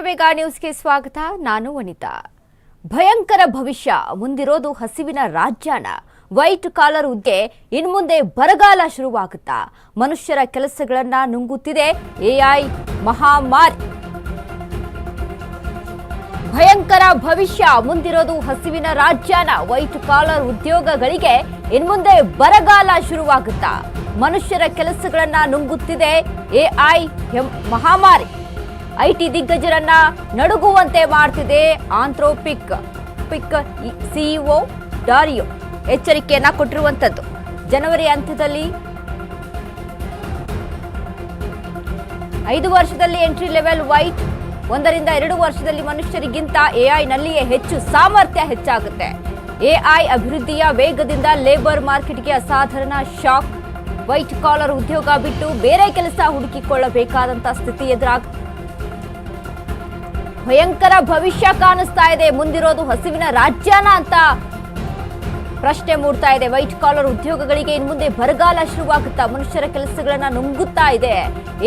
ಅಶ್ವವೇಗ ನ್ಯೂಸ್ಗೆ ಸ್ವಾಗತ. ನಾನು ವನಿತಾ. ಭಯಂಕರ ಭವಿಷ್ಯ ಮುಂದಿರೋದು ಹಸಿವಿನ ರಾಜ್ಯಾನ. ವೈಟ್ ಕಾಲರ್ ಹುದ್ದೆ ಇನ್ಮುಂದೆ ಬರಗಾಲ ಶುರುವಾಗುತ್ತಾ. ಮನುಷ್ಯರ ಕೆಲಸಗಳನ್ನ ನುಂಗುತ್ತಿದೆ ಎಐ ಮಹಾಮಾರಿ. ಭಯಂಕರ ಭವಿಷ್ಯ ಮುಂದಿರೋದು ಹಸಿವಿನ ರಾಜ್ಯಾನ. ವೈಟ್ ಕಾಲರ್ ಉದ್ಯೋಗಗಳಿಗೆ ಇನ್ಮುಂದೆ ಬರಗಾಲ ಶುರುವಾಗುತ್ತಾ. ಮನುಷ್ಯರ ಕೆಲಸಗಳನ್ನ ನುಂಗುತ್ತಿದೆ ಎಐ ಮಹಾಮಾರಿ. ಐಟಿ ದಿಗ್ಗಜರನ್ನ ನಡುಗುವಂತೆ ಮಾಡ್ತಿದೆ ಆಂಥ್ರೋಪಿಕ್, ಪಿಕ್ ಸಿಇಒ ಡಾರಿಯೋ. ಎಚ್ಚರಿಕೆಯನ್ನ ಕೊಟ್ಟಿರುವಂತದ್ದು ಜನವರಿ ಅಂತ್ಯದಲ್ಲಿ ಐದು ವರ್ಷದಲ್ಲಿ ಎಂಟ್ರಿ ಲೆವೆಲ್ ವೈಟ್, ಒಂದರಿಂದ ಎರಡು ವರ್ಷದಲ್ಲಿ ಮನುಷ್ಯರಿಗಿಂತ ಎಐನಲ್ಲಿಯೇ ಹೆಚ್ಚು ಸಾಮರ್ಥ್ಯ ಹೆಚ್ಚಾಗುತ್ತೆ. ಎಐ ಅಭಿವೃದ್ಧಿಯ ವೇಗದಿಂದ ಲೇಬರ್ ಮಾರ್ಕೆಟ್ಗೆ ಅಸಾಧಾರಣ ಶಾಕ್. ವೈಟ್ ಕಾಲರ್ ಉದ್ಯೋಗ ಬಿಟ್ಟು ಬೇರೆ ಕೆಲಸ ಹುಡುಕಿಕೊಳ್ಳಬೇಕಾದಂತ ಸ್ಥಿತಿ ಎದುರಾಗ ಭಯಂಕರ ಭವಿಷ್ಯ ಕಾಣಿಸ್ತಾ ಇದೆ. ಮುಂದಿರೋದು ಹಸಿವಿನ ರಾಜ್ಯನ ಅಂತ ಪ್ರಶ್ನೆ ಮೂಡ್ತಾ ಇದೆ. ವೈಟ್ ಕಾಲರ್ ಉದ್ಯೋಗಗಳಿಗೆ ಇನ್ ಮುಂದೆ ಬರಗಾಲ ಶುರುವಾಗುತ್ತಾ ಮನುಷ್ಯರ ಕೆಲಸಗಳನ್ನ ನುಂಗುತ್ತಾ ಇದೆ.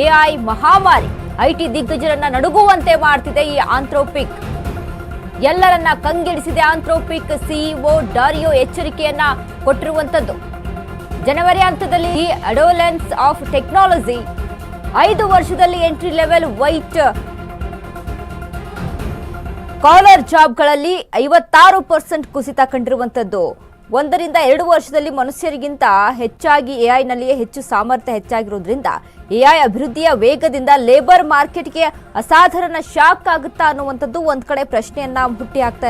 ಎಐ ಮಹಾಮಾರಿ ಐಟಿ ದಿಗ್ಗಜರನ್ನ ನಡುಗುವಂತೆ ಮಾಡ್ತಿದೆ ಈ ಆಂಥ್ರೋಪಿಕ್. ಎಲ್ಲರನ್ನ ಕಂಗೆಡಿಸಿದೆ ಆಂಥ್ರೋಪಿಕ್ ಸಿಇಒ ಡಾರಿಯೋ ಎಚ್ಚರಿಕೆಯನ್ನ ಕೊಟ್ಟಿರುವಂತದ್ದು ಜನವರಿ ಹಂತದಲ್ಲಿ ಈ ಅಡೋಲೆನ್ಸ್ ಆಫ್ ಟೆಕ್ನಾಲಜಿ ಐದು ವರ್ಷದಲ್ಲಿ ಎಂಟ್ರಿ ಲೆವೆಲ್ ವೈಟ್ ಕಾಲರ್ ಜಾಬ್ಗಳಲ್ಲಿ ಐವತ್ತಾರು ಪರ್ಸೆಂಟ್ ಕುಸಿತ ಕಂಡಿರುವಂತದ್ದು. ಒಂದರಿಂದ ಎರಡು ವರ್ಷದಲ್ಲಿ ಮನುಷ್ಯರಿಗಿಂತ ಹೆಚ್ಚಾಗಿ ಎಐನಲ್ಲಿಯೇ ಹೆಚ್ಚು ಸಾಮರ್ಥ್ಯ ಹೆಚ್ಚಾಗಿರೋದ್ರಿಂದ ಎಐ ಅಭಿವೃದ್ಧಿಯ ವೇಗದಿಂದ ಲೇಬರ್ ಮಾರ್ಕೆಟ್ಗೆ ಅಸಾಧಾರಣ ಶಾಕ್ ಆಗುತ್ತಾ ಅನ್ನುವಂಥದ್ದು ಒಂದು ಕಡೆ ಪ್ರಶ್ನೆಯನ್ನ ಹುಟ್ಟಿ ಹಾಕ್ತಾ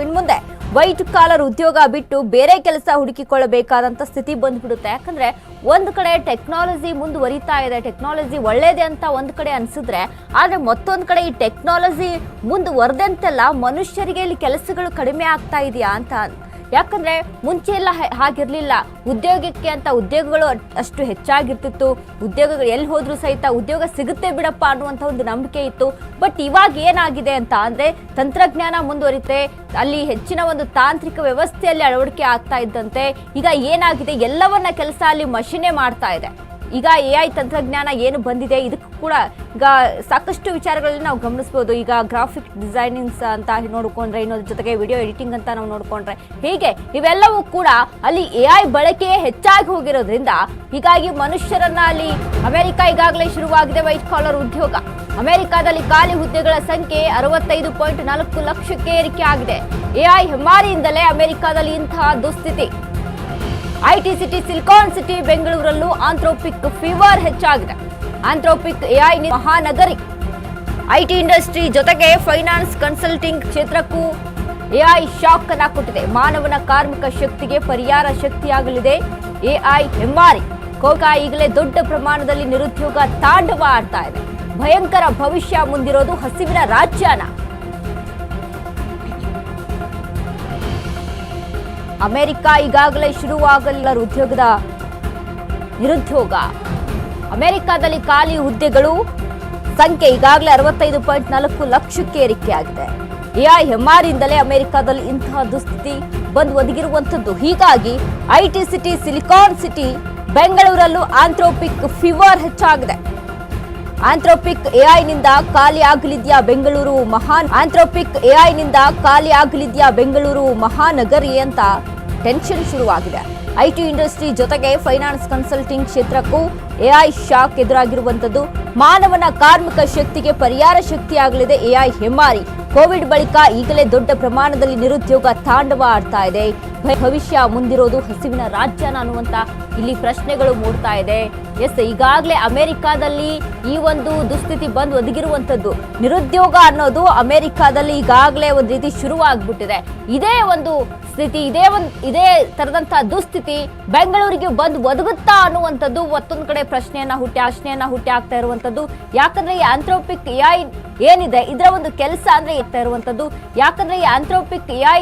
ಇನ್ನು ಮುಂದೆ ವೈಟ್ ಕಾಲರ್ ಉದ್ಯೋಗ ಬಿಟ್ಟು ಬೇರೆ ಕೆಲಸ ಹುಡುಕಿಕೊಳ್ಳಬೇಕಾದಂತ ಸ್ಥಿತಿ ಬಂದ್ಬಿಡುತ್ತೆ. ಯಾಕಂದ್ರೆ ಒಂದ್ ಕಡೆ ಟೆಕ್ನಾಲಜಿ ಮುಂದುವರಿತಾ ಇದೆ ಟೆಕ್ನಾಲಜಿ ಒಳ್ಳೇದೆ ಅಂತ ಒಂದ್ ಕಡೆ ಅನ್ಸಿದ್ರೆ, ಆದ್ರೆ ಮತ್ತೊಂದ್ ಕಡೆ ಈ ಟೆಕ್ನಾಲಜಿ ಮುಂದುವರೆದಂತೆಲ್ಲ ಮನುಷ್ಯರಿಗೆ ಇಲ್ಲಿ ಕೆಲಸಗಳು ಕಡಿಮೆ ಆಗ್ತಾ ಇದೆಯಾ ಅಂತ ಯಾಕಂದ್ರೆ ಮುಂಚೆ ಎಲ್ಲ ಹಾಗಿರ್ಲಿಲ್ಲ. ಉದ್ಯೋಗಕ್ಕೆ ಅಂತ ಉದ್ಯೋಗಗಳು ಅಷ್ಟು ಹೆಚ್ಚಾಗಿರ್ತಿತ್ತು. ಉದ್ಯೋಗಗಳು ಎಲ್ಲಿ ಹೋದ್ರೂ ಸಹಿತ ಉದ್ಯೋಗ ಸಿಗುತ್ತೆ ಬಿಡಪ್ಪ ಅನ್ನುವಂಥ ಒಂದು ನಂಬಿಕೆ ಇತ್ತು. ಬಟ್ ಇವಾಗ ಏನಾಗಿದೆ ಅಂತ ಅಂದ್ರೆ ತಂತ್ರಜ್ಞಾನ ಮುಂದುವರಿತೆ. ಅಲ್ಲಿ ಹೆಚ್ಚಿನ ಒಂದು ತಾಂತ್ರಿಕ ವ್ಯವಸ್ಥೆಯಲ್ಲಿ ಅಳವಡಿಕೆ ಆಗ್ತಾ ಇದ್ದಂತೆ. ಈಗ ಏನಾಗಿದೆ? ಎಲ್ಲವನ್ನ ಕೆಲಸ ಅಲ್ಲಿ ಮಷಿನೇ ಮಾಡ್ತಾ ಇದೆ. ಈಗ ಎ ಐ ತಂತ್ರಜ್ಞಾನ ಏನು ಬಂದಿದೆ, ಇದಕ್ಕೂ ಕೂಡ ಈಗ ಸಾಕಷ್ಟು ವಿಚಾರಗಳಲ್ಲಿ ನಾವು ಗಮನಿಸ್ಬೋದು. ಈಗ ಗ್ರಾಫಿಕ್ ಡಿಸೈನಿಂಗ್ಸ್ ಅಂತ ನೋಡಿಕೊಂಡ್ರೆ ಇನ್ನೊಂದ್ರ ಜೊತೆಗೆ ವಿಡಿಯೋ ಎಡಿಟಿಂಗ್ ಅಂತ ನಾವು ನೋಡ್ಕೊಂಡ್ರೆ, ಹೀಗೆ? ಇವೆಲ್ಲವೂ ಕೂಡ ಅಲ್ಲಿ ಎ ಐ ಬಳಕೆಯೇ ಹೆಚ್ಚಾಗಿ ಹೋಗಿರೋದ್ರಿಂದ ಹೀಗಾಗಿ ಮನುಷ್ಯರನ್ನ ಅಲ್ಲಿ ಅಮೆರಿಕ ಈಗಾಗಲೇ ಶುರುವಾಗಿದೆ ವೈಟ್ ಕಾಲರ್ ಉದ್ಯೋಗ. ಅಮೆರಿಕಾದಲ್ಲಿ ಖಾಲಿ ಹುದ್ದೆಗಳ ಸಂಖ್ಯೆ ಅರವತ್ತೈದು ಪಾಯಿಂಟ್ ನಾಲ್ಕು ಲಕ್ಷಕ್ಕೆ ಏರಿಕೆ ಆಗಿದೆ. ಎಐ ಹೆಮ್ಮಾರಿಯಿಂದಲೇ ಅಮೆರಿಕಾದಲ್ಲಿ ಇಂತಹ ದುಸ್ಥಿತಿ. ಐಟಿ ಸಿಟಿ, ಸಿಲಿಕಾನ್ ಸಿಟಿ, ಬೆಂಗಳೂರಲ್ಲೂ ಆಂಥ್ರೋಪಿಕ್ ಫೀವರ್ ಹೆಚ್ಚಾಗಿದೆ. ಆಂಥ್ರೋಪಿಕ್ ಎಐ ಮಹಾನಗರಿ. ಐಟಿ ಇಂಡಸ್ಟ್ರಿ ಜೊತೆಗೆ ಫೈನಾನ್ಸ್ ಕನ್ಸಲ್ಟಿಂಗ್ ಕ್ಷೇತ್ರಕ್ಕೂ ಎಐ ಶಾಕ್ ಅನ್ನ ಕೊಟ್ಟಿದೆ ಮಾನವನ ಕಾರ್ಮಿಕ ಶಕ್ತಿಗೆ ಪರಿಹಾರ ಶಕ್ತಿಯಾಗಲಿದೆ ಎಐ ಹೆಮ್ಮಾರಿ ಕೋಕಾ ಈಗಲೇ ದೊಡ್ಡ ಪ್ರಮಾಣದಲ್ಲಿ ನಿರುದ್ಯೋಗ ತಾಂಡವ ಆಡ್ತಾ ಇದೆ. ಭಯಂಕರ ಭವಿಷ್ಯ ಮುಂದಿರೋದು ಹಸಿವಿನ ರಾಜ್ಯನ. ಅಮೆರಿಕ ಈಗಾಗಲೇ ಶುರುವಾಗಲಿಲ್ಲ ಉದ್ಯೋಗದ ನಿರುದ್ಯೋಗ. ಅಮೆರಿಕದಲ್ಲಿ ಖಾಲಿ ಹುದ್ದೆಗಳು ಸಂಖ್ಯೆ ಈಗಾಗಲೇ ಅರವತ್ತೈದು ಪಾಯಿಂಟ್ ನಾಲ್ಕು ಲಕ್ಷಕ್ಕೆ ಏರಿಕೆಯಾಗಿದೆ. ಇಂದಲೇ ಅಮೆರಿಕದಲ್ಲಿ ಇಂತಹ ದುಸ್ಥಿತಿ ಬಂದು ಒದಗಿರುವಂಥದ್ದು. ಹೀಗಾಗಿ ಐಟಿ ಸಿಟಿ, ಸಿಲಿಕಾನ್ ಸಿಟಿ, ಬೆಂಗಳೂರಲ್ಲೂ ಆಂಥ್ರೋಪಿಕ್ ಫೀವರ್ ಹೆಚ್ಚಾಗಿದೆ. ಆಂಥ್ರೋಪಿಕ್ ಎಐನಿಂದ ಖಾಲಿ ಆಗಲಿದ್ಯಾ ಬೆಂಗಳೂರು ಮಹಾನ್ ಆಂಥ್ರೋಪಿಕ್ ಎಐನಿಂದ ಖಾಲಿ ಆಗಲಿದ್ಯಾ ಬೆಂಗಳೂರು ಮಹಾನಗರಿ ಅಂತ ಟೆನ್ಷನ್ ಶುರುವಾಗಿದೆ. ಐಟಿ ಇಂಡಸ್ಟ್ರಿ ಜೊತೆಗೆ ಫೈನಾನ್ಸ್ ಕನ್ಸಲ್ಟಿಂಗ್ ಕ್ಷೇತ್ರಕ್ಕೂ ಎಐ ಶಾಕ್ ಎದುರಾಗಿರುವಂತದ್ದು ಮಾನವನ ಕಾರ್ಮಿಕ ಶಕ್ತಿಗೆ ಪರಿಹಾರ ಶಕ್ತಿಯಾಗಲಿದೆ ಎಐ ಹೆಮ್ಮಾರಿ. ಕೋವಿಡ್ ಬಳಿಕ ಈಗಲೇ ದೊಡ್ಡ ಪ್ರಮಾಣದಲ್ಲಿ ನಿರುದ್ಯೋಗ ತಾಂಡವ ಆಡ್ತಾ ಇದೆ. ಭವಿಷ್ಯ ಮುಂದಿರೋದು ಹಸಿವಿನ ರಾಜ್ಯನ ಅನ್ನುವಂತ ಇಲ್ಲಿ ಪ್ರಶ್ನೆಗಳು ಮೂಡ್ತಾ ಇದೆ. ಎಸ್, ಈಗಾಗಲೇ ಅಮೆರಿಕಾದಲ್ಲಿ ಈ ಒಂದು ದುಸ್ಥಿತಿ ಬಂದು ಒದಗಿರುವಂತದ್ದು ನಿರುದ್ಯೋಗ ಅನ್ನೋದು ಅಮೆರಿಕಾದಲ್ಲಿ ಈಗಾಗಲೇ ಒಂದು ರೀತಿ ಶುರುವಾಗ್ಬಿಟ್ಟಿದೆ. ಇದೇ ಒಂದು ಸ್ಥಿತಿ, ಇದೇ ಒಂದು, ಇದೇ ತರದಂತಹ ದುಸ್ಥಿತಿ ಬೆಂಗಳೂರಿಗೆ ಬಂದು ಒದಗುತ್ತಾ ಅನ್ನುವಂಥದ್ದು ಮತ್ತೊಂದು ಕಡೆ ಪ್ರಶ್ನೆಯನ್ನ ಹುಟ್ಟಿ, ಆಶ್ನೆಯನ್ನ ಹುಟ್ಟಿ ಆಗ್ತಾ ಇರುವಂಥದ್ದು. ಯಾಕಂದ್ರೆ ಈ ಆಂಥ್ರೋಪಿಕ್ ಎಐ ಏನಿದೆ, ಇದರ ಒಂದು ಕೆಲಸ ಅಂದ್ರೆ ಇರ್ತಾ ಇರುವಂತದ್ದು ಯಾಕಂದ್ರೆ ಈ ಆಂಥ್ರೋಪಿಕ್ ಎಐ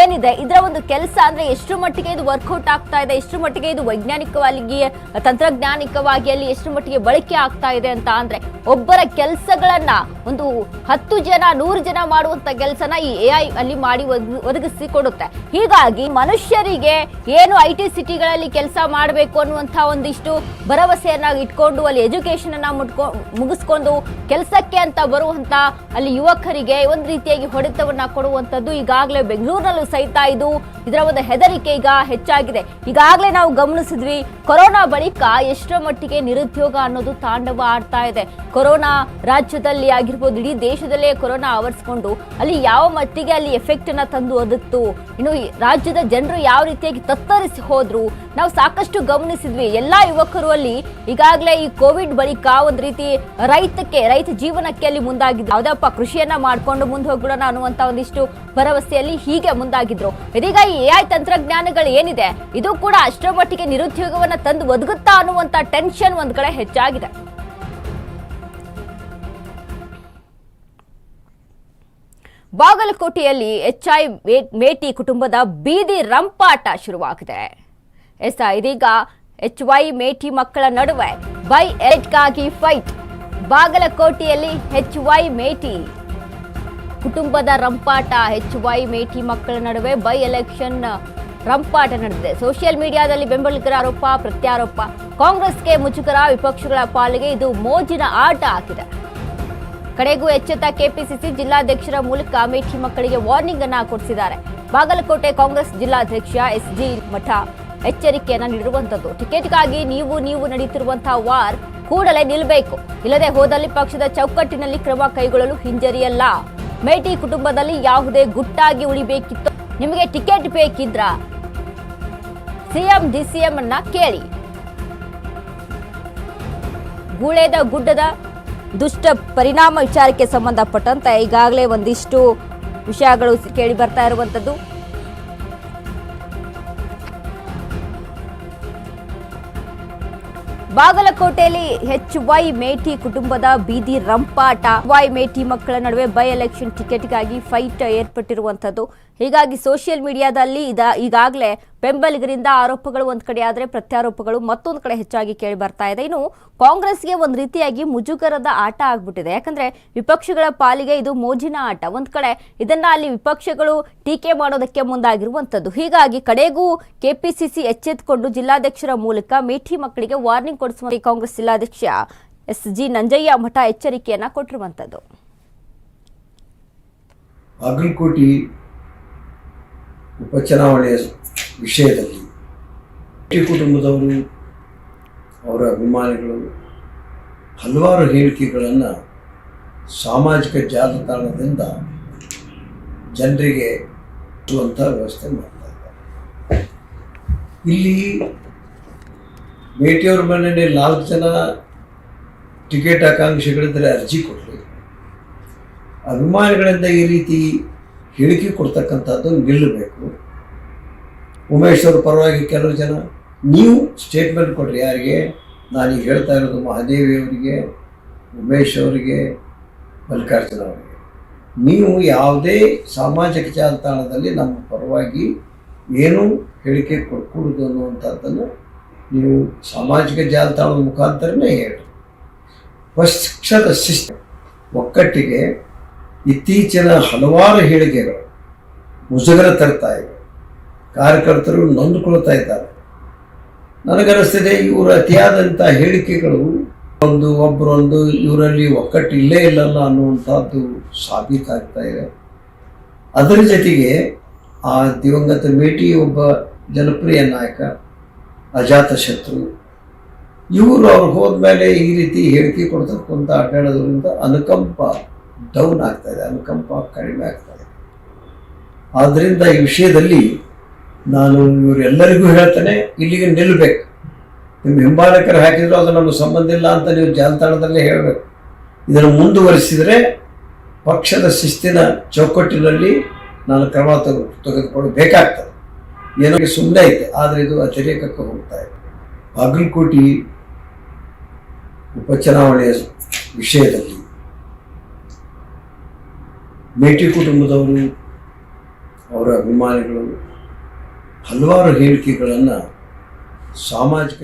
ಏನಿದೆ, ಇದರ ಒಂದು ಕೆಲಸ ಅಂದ್ರೆ ಎಷ್ಟು ಮಟ್ಟಿಗೆ ಇದು ವರ್ಕೌಟ್ ಆಗ್ತಾ ಇದೆ ಎಷ್ಟು ಮಟ್ಟಿಗೆ ಇದು ವೈಜ್ಞಾನಿಕವಾಗಿ, ತಂತ್ರಜ್ಞಾನಿಕವಾಗಿ ಅಲ್ಲಿ ಎಷ್ಟು ಮಟ್ಟಿಗೆ ಬಳಕೆ ಆಗ್ತಾ ಇದೆ ಅಂತ ಅಂದ್ರೆ ಒಬ್ಬರ ಕೆಲಸಗಳನ್ನ ಒಂದು ಹತ್ತು ಜನ, ನೂರು ಜನ ಮಾಡುವಂತ ಕೆಲಸನ ಈ ಎ ಐ ಅಲ್ಲಿ ಮಾಡಿ ಒದಗಿ- ಒದಗಿಸಿ ಕೊಡುತ್ತೆ ಹೀಗಾಗಿ ಮನುಷ್ಯರಿಗೆ ಏನು ಐ ಟಿ ಸಿಟಿಗಳಲ್ಲಿ ಕೆಲಸ ಮಾಡಬೇಕು ಅನ್ನುವಂಥ ಒಂದಿಷ್ಟು ಭರವಸೆಯನ್ನ ಇಟ್ಕೊಂಡು ಅಲ್ಲಿ ಎಜುಕೇಶನ್ ಅನ್ನ ಮುಟ್ಕೊ, ಮುಗಿಸ್ಕೊಂಡು ಕೆಲಸಕ್ಕೆ ಅಂತ ಬರುವಂತ ಅಲ್ಲಿ ಯುವಕರಿಗೆ ಒಂದು ರೀತಿಯಾಗಿ ಹೊಡೆತವನ್ನ ಕೊಡುವಂತದ್ದು ಈಗಾಗಲೇ ಬೆಂಗಳೂರಿನಲ್ಲೂ ಸಹಿತ ಇದು ಇದರ ಒಂದು ಹೆದರಿಕೆ ಈಗ ಹೆಚ್ಚಾಗಿದೆ. ಈಗಾಗಲೇ ನಾವು ಗಮನಿಸಿದ್ವಿ, ಕೊರೋನಾ ಬಳಿಕ ಎಷ್ಟರ ಮಟ್ಟಿಗೆ ನಿರುದ್ಯೋಗ ಅನ್ನೋದು ತಾಂಡವ ಆಡ್ತಾ ಇದೆ. ಕೊರೋನಾ ರಾಜ್ಯದಲ್ಲಿ ಆಗಿರ್ಬೋದು, ಇಡೀ ದೇಶದಲ್ಲೇ ಕೊರೋನಾ ಆವರಿಸ್ಕೊಂಡು ಅಲ್ಲಿ ಯಾವ ಮಟ್ಟಿಗೆ ಅಲ್ಲಿ ಎಫೆಕ್ಟ್ ಅನ್ನ ತಂದು ಒದಗಿತು ಇನ್ನು ರಾಜ್ಯದ ಜನರು ಯಾವ ರೀತಿಯಾಗಿ ತತ್ತರಿಸಿ ಹೋದ್ರು ನಾವು ಸಾಕಷ್ಟು ಗಮನಿಸಿದ್ವಿ. ಎಲ್ಲಾ ಯುವಕರು ಅಲ್ಲಿ ಈಗಾಗಲೇ ಈ ಕೋವಿಡ್ ಬಳಿಕ ಒಂದು ರೀತಿ ರೈತಕ್ಕೆ, ರೈತ ಜೀವನಕ್ಕೆ ಅಲ್ಲಿ ಮುಂದಾಗಿದ್ರು. ಯಾವ್ದಪ್ಪ ಕೃಷಿಯನ್ನ ಮಾಡ್ಕೊಂಡು ಮುಂದೆ ಹೋಗ್ಬಿಡೋಣ ಅನ್ನುವಂತ ಒಂದಿಷ್ಟು ಭರವಸೆಯಲ್ಲಿ ಹೀಗೆ ಮುಂದಾಗಿದ್ರು. ಇದೀಗ ಈ ಎಐ ತಂತ್ರಜ್ಞಾನಗಳು ಏನಿದೆ, ಇದು ಕೂಡ ಅಷ್ಟರ ಮಟ್ಟಿಗೆ ನಿರುದ್ಯೋಗವನ್ನ ತಂದು ಒದಗುತ್ತಾ ಅನ್ನುವಂತ ಟೆನ್ಷನ್ ಒಂದ್ ಕಡೆ ಹೆಚ್ಚಾಗಿದೆ. ಬಾಗಲಕೋಟೆಯಲ್ಲಿ ಎಚ್ಐ ಮೇಟಿ ಕುಟುಂಬದ ಬೀದಿ ರಂಪಾಟ ಶುರುವಾಗಿದೆ. ಎಸ್ ಇದೀಗ ಎಚ್ ವೈ ಮೇಟಿ ಮಕ್ಕಳ ನಡುವೆ ಬೈ ಎಲೆಟ್ಗಾಗಿ ಫೈಟ್. ಬಾಗಲಕೋಟೆಯಲ್ಲಿ ಎಚ್ ವೈ ಮೇಟಿ. ಕುಟುಂಬದ ರಂಪಾಟ, ಎಚ್ ವೈ ಮೇಟಿ ಮಕ್ಕಳ ನಡುವೆ ಬೈ ಎಲೆಕ್ಷನ್ ರಂಪಾಟ ನಡೆದಿದೆ. ಸೋಷಿಯಲ್ ಮೀಡಿಯಾದಲ್ಲಿ ಬೆಂಬಲಿಗರ ಆರೋಪ, ಪ್ರತ್ಯಾರೋಪ. ಕಾಂಗ್ರೆಸ್ಗೆ ಮುಜುಗರ, ವಿಪಕ್ಷಗಳ ಪಾಲಿಗೆ ಇದು ಮೋಜಿನ ಆಟ ಆಗಿದೆ. ಕಡೆಗೂ ಎಚ್ಚೆತ್ತ ಕೆಪಿಸಿಸಿ ಜಿಲ್ಲಾಧ್ಯಕ್ಷರ ಮೂಲಕ ಮೇಟಿ ಮಕ್ಕಳಿಗೆ ವಾರ್ನಿಂಗ್ ಅನ್ನ ಕೊಡಿಸಿದ್ದಾರೆ. ಬಾಗಲಕೋಟೆ ಕಾಂಗ್ರೆಸ್ ಜಿಲ್ಲಾಧ್ಯಕ್ಷ ಎಸ್ ಜಿ ಮಠ. ಎಚ್ಚರಿಕೆಯನ್ನ ನೀಡಿರುವಂಥದ್ದು ಟಿಕೆಟ್ಗಾಗಿ ನೀವು ನೀವು ನಡೀತಿರುವಂತಹ ವಾರ್ ಕೂಡಲೇ ನಿಲ್ಲಬೇಕು ಇಲ್ಲದೆ ಹೋದಲ್ಲಿ ಪಕ್ಷದ ಚೌಕಟ್ಟಿನಲ್ಲಿ ಕ್ರಮ ಕೈಗೊಳ್ಳಲು ಹಿಂಜರಿಯಲ್ಲ. ಮೇಟಿ ಕುಟುಂಬದಲ್ಲಿ ಯಾವುದೇ ಗುಟ್ಟಾಗಿ ಉಳಿಬೇಕಿತ್ತು. ನಿಮಗೆ ಟಿಕೆಟ್ ಬೇಕಿದ್ರ? ಸಿಎಂ, ಡಿಸಿಎಂ ಅನ್ನ ಕೇಳಿ. ಗುಳೆದ ಗುಡ್ಡದ ದುಷ್ಟ ಪರಿಣಾಮ ವಿಚಾರಕ್ಕೆ ಸಂಬಂಧಪಟ್ಟಂತೆ ಈಗಾಗಲೇ ಒಂದಿಷ್ಟು ವಿಷಯಗಳು ಕೇಳಿ ಬರ್ತಾ ಇರುವಂತದ್ದು ಬಾಗಲಕೋಟೆಯಲ್ಲಿ ಎಚ್ ವೈ ಮೇಟಿ ಕುಟುಂಬದ ಬೀದಿ ರಂಪಾಟ. ವೈ ಮೇಟಿ ಮಕ್ಕಳ ನಡುವೆ ಬೈ ಎಲೆಕ್ಷನ್ ಟಿಕೆಟ್ಗಾಗಿ ಫೈಟ್ ಏರ್ಪಟ್ಟಿರುವಂತದ್ದು ಹೀಗಾಗಿ ಸೋಷಿಯಲ್ ಮೀಡಿಯಾದಲ್ಲಿ ಇದ ಈಗಾಗಲೇ ಬೆಂಬಲಿಗರಿಂದ ಆರೋಪಗಳು ಒಂದು ಕಡೆ ಆದರೆ ಪ್ರತ್ಯಾರೋಪಗಳು ಮತ್ತೊಂದು ಕಡೆ ಹೆಚ್ಚಾಗಿ ಕೇಳಿ ಬರ್ತಾ ಇದೆ. ಇನ್ನು ಕಾಂಗ್ರೆಸ್ಗೆ ಒಂದು ರೀತಿಯಾಗಿ ಮುಜುಗರದ ಆಟ ಆಗ್ಬಿಟ್ಟಿದೆ. ಯಾಕಂದ್ರೆ ವಿಪಕ್ಷಗಳ ಪಾಲಿಗೆ ಇದು ಮೋಜಿನ ಆಟ. ಒಂದು ಕಡೆ ಇದನ್ನ ಅಲ್ಲಿ ವಿಪಕ್ಷಗಳು ಟೀಕೆ ಮಾಡೋದಕ್ಕೆ ಮುಂದಾಗಿರುವಂತದ್ದು. ಹೀಗಾಗಿ ಕಡೆಗೂ ಕೆಪಿಸಿಸಿ ಎಚ್ಚೆತ್ತುಕೊಂಡು ಜಿಲ್ಲಾಧ್ಯಕ್ಷರ ಮೂಲಕ ಮೇಠಿ ಮಕ್ಕಳಿಗೆ ವಾರ್ನಿಂಗ್ ಕೊಡಿಸುವಂತೆ ಕಾಂಗ್ರೆಸ್ ಜಿಲ್ಲಾಧ್ಯಕ್ಷ ಎಸ್ ಜಿ ನಂಜಯ್ಯ ಮಠ ಎಚ್ಚರಿಕೆಯನ್ನ ಕೊಟ್ಟಿರುವಂತದ್ದು. ಬಾಗಲಕೋಟೆ ಉಪಚುನಾವಣೆಯ ವಿಷಯದಲ್ಲಿ ಈ ಕುಟುಂಬದವರು ಅವರ ಅಭಿಮಾನಿಗಳು ಹಲವಾರು ಹೇಳಿಕೆಗಳನ್ನು ಸಾಮಾಜಿಕ ಜಾಲತಾಣದಿಂದ ಜನರಿಗೆ ಕೊಡುವಂಥ ವ್ಯವಸ್ಥೆ ಮಾಡ್ತಾ ಇಲ್ಲಿ ಭೇಟಿಯವ್ರ ಮನೆಯಲ್ಲಿ ನಾಲ್ಕು ಜನ ಟಿಕೆಟ್ ಆಕಾಂಕ್ಷಿಗಳಿದ್ದರೆ ಅರ್ಜಿ ಕೊಡಲಿ. ಅಭಿಮಾನಿಗಳಿಂದ ಈ ರೀತಿ ಹೇಳಿಕೆ ಕೊಡ್ತಕ್ಕಂಥದ್ದು ನಿಲ್ಲಬೇಕು. ಉಮೇಶ್ ಅವ್ರ ಪರವಾಗಿ ಕೆಲವು ಜನ, ನೀವು ಸ್ಟೇಟ್ಮೆಂಟ್ ಕೊಡ್ರಿ ಯಾರಿಗೆ? ನಾನೀಗ ಹೇಳ್ತಾ ಇರೋದು ಮಹಾದೇವಿ ಅವರಿಗೆ, ಉಮೇಶ್ ಅವರಿಗೆ, ಮಲ್ಲಿಕಾರ್ಜುನ ಅವರಿಗೆ. ನೀವು ಯಾವುದೇ ಸಾಮಾಜಿಕ ಜಾಲತಾಣದಲ್ಲಿ ನಮ್ಮ ಪರವಾಗಿ ಏನು ಹೇಳಿಕೆ ಕೊಡ್ಕೂಡುದು ಅನ್ನುವಂಥದ್ದನ್ನು ನೀವು ಸಾಮಾಜಿಕ ಜಾಲತಾಣದ ಮುಖಾಂತರನೇ ಹೇಳಿ ಪಕ್ಷದ ಶಿಸ್ತು. ಒಕ್ಕಟ್ಟಿಗೆ ಇತ್ತೀಚಿನ ಹಲವಾರು ಹೇಳಿಕೆಗಳು ಮುಜುಗರ ತರ್ತಾ ಇವೆ. ಕಾರ್ಯಕರ್ತರು ನೊಂದುಕೊಳ್ತಾ ಇದ್ದಾರೆ. ನನಗನ್ನಿಸ್ತಿದೆ, ಇವರ ಅತಿಯಾದಂಥ ಹೇಳಿಕೆಗಳು ಒಂದು ಒಬ್ಬರೊಂದು ಇವರಲ್ಲಿ ಒಕ್ಕಟ್ಟು ಇಲ್ಲೇ ಇಲ್ಲಲ್ಲ ಅನ್ನುವಂಥದ್ದು ಸಾಬೀತಾಗ್ತಾ ಇದೆ. ಅದರ ಜೊತೆಗೆ ಆ ದಿವಂಗತ ಮೇಟಿ ಒಬ್ಬ ಜನಪ್ರಿಯ ನಾಯಕ, ಅಜಾತ ಶತ್ರು, ಇವರು ಅವ್ರು ಹೋದ್ಮೇಲೆ ಈ ರೀತಿ ಹೇಳಿಕೆ ಕೊಡ್ತಕ್ಕಂಥ ಅಡ್ಡಾಡೋದ್ರಿಂದ ಅನುಕಂಪ ಡೌನ್ ಆಗ್ತಾ ಇದೆ, ಅನುಕಂಪ ಕಡಿಮೆ ಆಗ್ತಾ ಇದೆ. ಆದ್ದರಿಂದ ಈ ವಿಷಯದಲ್ಲಿ ನಾನು ಇವರೆಲ್ಲರಿಗೂ ಹೇಳ್ತೇನೆ, ಇಲ್ಲಿಗೆ ನಿಲ್ಲಬೇಕು ನಿಮ್ಮ ಹಿಂಬಾಲಕರು ಹಾಕಿದ್ರು ಅದು ನಮಗೆ ಸಂಬಂಧ ಇಲ್ಲ ಅಂತ ನೀವು ಜಾಲತಾಣದಲ್ಲೇ ಹೇಳಬೇಕು. ಇದನ್ನು ಮುಂದುವರಿಸಿದರೆ ಪಕ್ಷದ ಶಿಸ್ತಿನ ಚೌಕಟ್ಟಿನಲ್ಲಿ ನಾನು ಕ್ರಮ ತೆಗೆ ತೆಗೆದುಕೊಳ್ಳಬೇಕಾಗ್ತದೆ. ಏನೋ ಸುಮ್ಮನೆ ಐತೆ ಆದರೆ ಇದು ಅತಿರೇಕಕ್ಕೆ ಹೋಗ್ತಾ ಇದೆ. ಬಾಗಲಕೋಟೆ ಉಪಚುನಾವಣೆಯ ವಿಷಯದಲ್ಲಿ ಮೇಟಿ ಕುಟುಂಬದವರು ಅವರ ಅಭಿಮಾನಿಗಳು ಹಲವಾರು ಹೇಳಿಕೆಗಳನ್ನು ಸಾಮಾಜಿಕ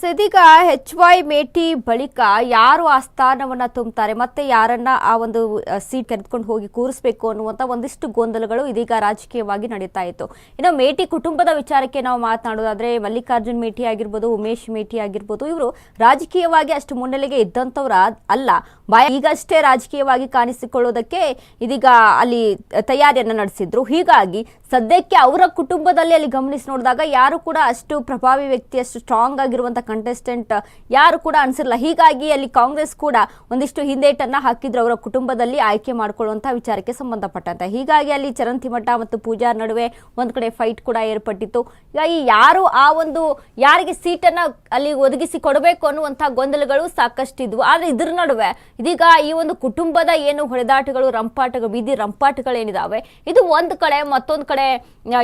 ಸದೀಗ ಎಚ್ ವೈ ಮೇಟಿ ಬಳಿಕ ಯಾರು ಆ ಸ್ಥಾನವನ್ನ ತುಂಬುತ್ತಾರೆ ಮತ್ತೆ ಯಾರನ್ನ ಆ ಒಂದು ಸೀಟ್ ಕರೆದುಕೊಂಡು ಹೋಗಿ ಕೂರಿಸಬೇಕು ಅನ್ನುವಂತ ಒಂದಿಷ್ಟು ಗೊಂದಲಗಳು ಇದೀಗ ರಾಜಕೀಯವಾಗಿ ನಡೀತಾ ಇತ್ತು. ಇನ್ನು ಮೇಟಿ ಕುಟುಂಬದ ವಿಚಾರಕ್ಕೆ ನಾವು ಮಾತನಾಡೋದಾದ್ರೆ, ಮಲ್ಲಿಕಾರ್ಜುನ್ ಮೇಟಿ ಆಗಿರ್ಬೋದು, ಉಮೇಶ್ ಮೇಟಿ ಆಗಿರ್ಬೋದು, ಇವರು ರಾಜಕೀಯವಾಗಿ ಅಷ್ಟು ಮುನ್ನೆಲೆಗೆ ಇದ್ದಂಥವ್ರ ಅಲ್ಲ. ಬಾಯ ಈಗಷ್ಟೇ ರಾಜಕೀಯವಾಗಿ ಕಾಣಿಸಿಕೊಳ್ಳೋದಕ್ಕೆ ಇದೀಗ ಅಲ್ಲಿ ತಯಾರಿಯನ್ನು ನಡೆಸಿದ್ರು. ಹೀಗಾಗಿ ಸದ್ಯಕ್ಕೆ ಅವರ ಕುಟುಂಬದಲ್ಲಿ ಅಲ್ಲಿ ಗಮನಿಸಿ ನೋಡಿದಾಗ ಯಾರು ಕೂಡ ಅಷ್ಟು ಪ್ರಭಾವಿ ವ್ಯಕ್ತಿ ಅಷ್ಟು ಸ್ಟ್ರಾಂಗ್ ಆಗಿರುವಂಥ ಕಂಟೆಸ್ಟೆಂಟ್ ಯಾರು ಕೂಡ ಅನ್ಸಿರಲ್ಲ ಹೀಗಾಗಿ ಅಲ್ಲಿ ಕಾಂಗ್ರೆಸ್ ಕೂಡ ಒಂದಿಷ್ಟು ಹಿಂದೇಟನ್ನು ಹಾಕಿದ್ರು ಅವರ ಕುಟುಂಬದಲ್ಲಿ ಆಯ್ಕೆ ಮಾಡಿಕೊಳ್ಳುವಂಥ ವಿಚಾರಕ್ಕೆ ಸಂಬಂಧಪಟ್ಟಂತೆ. ಹೀಗಾಗಿ ಅಲ್ಲಿ ಚರಂತಿ ಮಠ ಮತ್ತು ಪೂಜಾರ್ ನಡುವೆ ಒಂದು ಕಡೆ ಫೈಟ್ ಕೂಡ ಏರ್ಪಟ್ಟಿತ್ತು. ಹೀಗಾಗಿ ಯಾರು ಆ ಒಂದು ಯಾರಿಗೆ ಸೀಟನ್ನ ಅಲ್ಲಿ ಒದಗಿಸಿ ಕೊಡಬೇಕು ಅನ್ನುವಂಥ ಗೊಂದಲಗಳು ಸಾಕಷ್ಟಿದ್ವು. ಆದರೆ ಇದ್ರ ನಡುವೆ ಇದೀಗ ಈ ಒಂದು ಕುಟುಂಬದ ಏನು ಹೊಡೆದಾಟಗಳು, ರಂಪಾಟಗಳು, ಬೀದಿ ರಂಪಾಟಗಳೇನಿದಾವೆ, ಇದು ಒಂದು ಕಡೆ, ಮತ್ತೊಂದು ಕಡೆ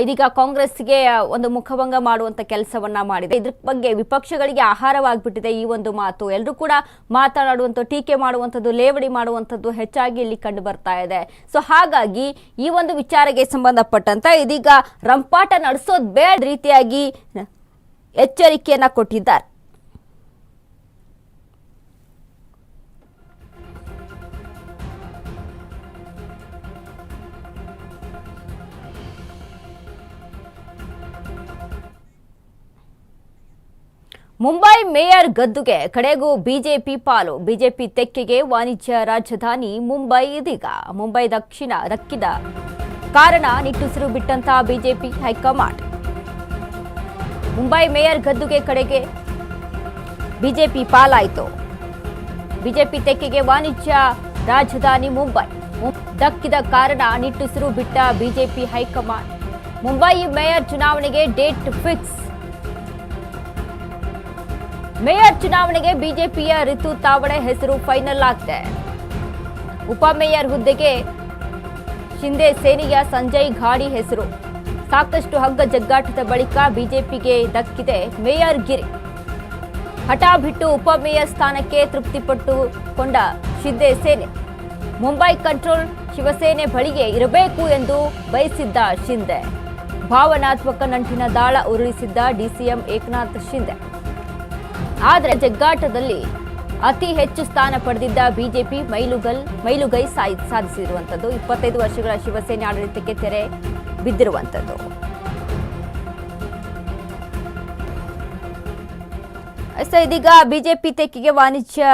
ಇದೀಗ ಕಾಂಗ್ರೆಸ್ಗೆ ಒಂದು ಮುಖಭಂಗ ಮಾಡುವಂತ ಕೆಲಸವನ್ನ ಮಾಡಿದೆ. ಇದ್ರ ಬಗ್ಗೆ ವಿಪಕ್ಷಗಳಿಗೆ ಆಹಾರವಾಗ್ಬಿಟ್ಟಿದೆ ಈ ಒಂದು ಮಾತು. ಎಲ್ಲರೂ ಕೂಡ ಮಾತನಾಡುವಂಥ ಟೀಕೆ ಮಾಡುವಂಥದ್ದು, ಲೇವಡಿ ಮಾಡುವಂಥದ್ದು ಹೆಚ್ಚಾಗಿ ಇಲ್ಲಿ ಕಂಡು ಬರ್ತಾ ಇದೆ. ಸೊ ಹಾಗಾಗಿ ಈ ಒಂದು ವಿಚಾರಕ್ಕೆ ಸಂಬಂಧಪಟ್ಟಂತ ಇದೀಗ ರಂಪಾಟ ನಡೆಸೋದ್ ಬೇಡ ರೀತಿಯಾಗಿ ಎಚ್ಚರಿಕೆಯನ್ನ ಕೊಟ್ಟಿದ್ದಾರೆ. ಮುಂಬೈ ಮೇಯರ್ ಗದ್ದುಗೆ, ಕಡೆಗೂ ಬಿಜೆಪಿ ಪಾಲು. ಬಿಜೆಪಿ ತೆಕ್ಕೆಗೆ ವಾಣಿಜ್ಯ ರಾಜಧಾನಿ ಮುಂಬೈ ಇದೀಗ. ಮುಂಬೈ ದಕ್ಷಿಣ ದಕ್ಕಿದ ಕಾರಣ ನಿಟ್ಟುಸಿರು ಬಿಟ್ಟಂತ BJP high command. Mumbai mayor ಗದ್ದುಗೆ ಕಡೆಗೆ ಬಿಜೆಪಿ ಪಾಲಾಯಿತು. ಬಿಜೆಪಿ ತೆಕ್ಕೆಗೆ ವಾಣಿಜ್ಯ ರಾಜಧಾನಿ ಮುಂಬೈ. ದಕ್ಕಿದ ಕಾರಣ ನಿಟ್ಟುಸಿರು ಬಿಟ್ಟ BJP high command. Mumbai mayor ಚುನಾವಣೆಗೆ ಡೇಟ್ ಫಿಕ್ಸ್. ಮೇಯರ್ ಚುನಾವಣೆಗೆ ಬಿಜೆಪಿಯ ರಿತು ತಾವಡೆ ಹೆಸರು ಫೈನಲ್ ಆಗಿದೆ ಉಪಮೇಯರ್ ಹುದ್ದೆಗೆ ಶಿಂದೆ ಸೇನೆಯ ಸಂಜಯ್ ಘಾಡಿ ಹೆಸರು. ಸಾಕಷ್ಟು ಹಗ್ಗ ಜಗ್ಗಾಟದ ಬಳಿಕ ಬಿಜೆಪಿಗೆ ದಕ್ಕಿದೆ ಮೇಯರ್ ಗಿರಿ. ಹಠ ಬಿಟ್ಟು ಉಪಮೇಯರ್ ಸ್ಥಾನಕ್ಕೆ ತೃಪ್ತಿಪಟ್ಟುಕೊಂಡ ಶಿಂದೆ ಸೇನೆ. ಮುಂಬೈ ಕಂಟ್ರೋಲ್ ಶಿವಸೇನೆ ಬಳಿಗೆ ಇರಬೇಕು ಎಂದು ಬಯಸಿದ್ದ ಶಿಂದೆ. ಭಾವನಾತ್ಮಕ ನಂಟಿನ ದಾಳ ಉರುಳಿಸಿದ್ದ ಡಿಸಿಎಂ ಏಕನಾಥ್ ಶಿಂದೆ. ಆದರೆ ಜಗ್ಗಾಟದಲ್ಲಿ ಅತಿ ಹೆಚ್ಚು ಸ್ಥಾನ ಪಡೆದಿದ್ದ ಬಿಜೆಪಿ ಮೈಲುಗಲ್ ಮೈಲುಗೈ ಸಾಯಿ ಸಾಧಿಸಿರುವಂಥದ್ದು. ಇಪ್ಪತ್ತೈದು ವರ್ಷಗಳ ಶಿವಸೇನೆ ಆಡಳಿತಕ್ಕೆ ತೆರೆ ಬಿದ್ದಿರುವಂಥದ್ದು. ಸೊ ಇದೀಗ ಬಿಜೆಪಿ ತೆಕ್ಕಿಗೆ ವಾಣಿಜ್ಯ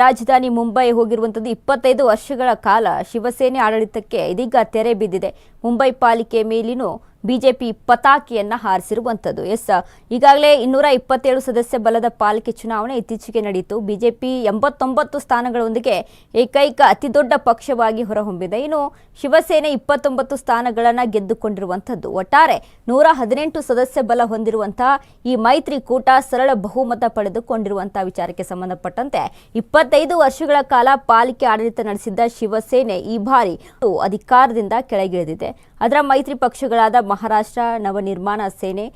ರಾಜಧಾನಿ ಮುಂಬೈ ಹೋಗಿರುವಂಥದ್ದು. ಇಪ್ಪತ್ತೈದು ವರ್ಷಗಳ ಕಾಲ ಶಿವಸೇನೆ ಆಡಳಿತಕ್ಕೆ ಇದೀಗ ತೆರೆ ಬಿದ್ದಿದೆ. ಮುಂಬೈ ಪಾಲಿಕೆ ಮೇಲಿನೂ ಬಿಜೆಪಿ ಪತಾಕಿಯನ್ನ ಹಾರಿಸಿರುವಂಥದ್ದು ಎಸ್, ಈಗಾಗಲೇ ಇನ್ನೂರ ಇಪ್ಪತ್ತೇಳು ಸದಸ್ಯ ಬಲದ ಪಾಲಿಕೆ ಚುನಾವಣೆ ಇತ್ತೀಚೆಗೆ ನಡೆಯಿತು ಬಿಜೆಪಿ ಎಂಬತ್ತೊಂಬತ್ತು ಸ್ಥಾನಗಳೊಂದಿಗೆ ಏಕೈಕ ಅತಿದೊಡ್ಡ ಪಕ್ಷವಾಗಿ ಹೊರಹೊಮ್ಮಿದೆ. ಇನ್ನು ಶಿವಸೇನೆ ಇಪ್ಪತ್ತೊಂಬತ್ತು ಸ್ಥಾನಗಳನ್ನು ಗೆದ್ದುಕೊಂಡಿರುವಂಥದ್ದು ಒಟ್ಟಾರೆ ನೂರ ಹದಿನೆಂಟು ಸದಸ್ಯ ಬಲ ಹೊಂದಿರುವಂತಹ ಈ ಮೈತ್ರಿಕೂಟ ಸರಳ ಬಹುಮತ ಪಡೆದುಕೊಂಡಿರುವಂತಹ ವಿಚಾರಕ್ಕೆ ಸಂಬಂಧಪಟ್ಟಂತೆ ಇಪ್ಪತ್ತೈದು ವರ್ಷಗಳ ಕಾಲ ಪಾಲಿಕೆ ಆಡಳಿತ ನಡೆಸಿದ್ದ ಶಿವಸೇನೆ ಈ ಬಾರಿ ಅಧಿಕಾರದಿಂದ ಕೆಳಗಿಳಿದಿದೆ. ಅದರ ಮೈತ್ರಿ ಪಕ್ಷಗಳಾದ ಮಹಾರಾಷ್ಟ್ರ ನವನಿರ್ಮಾಣ ಸೇನೆ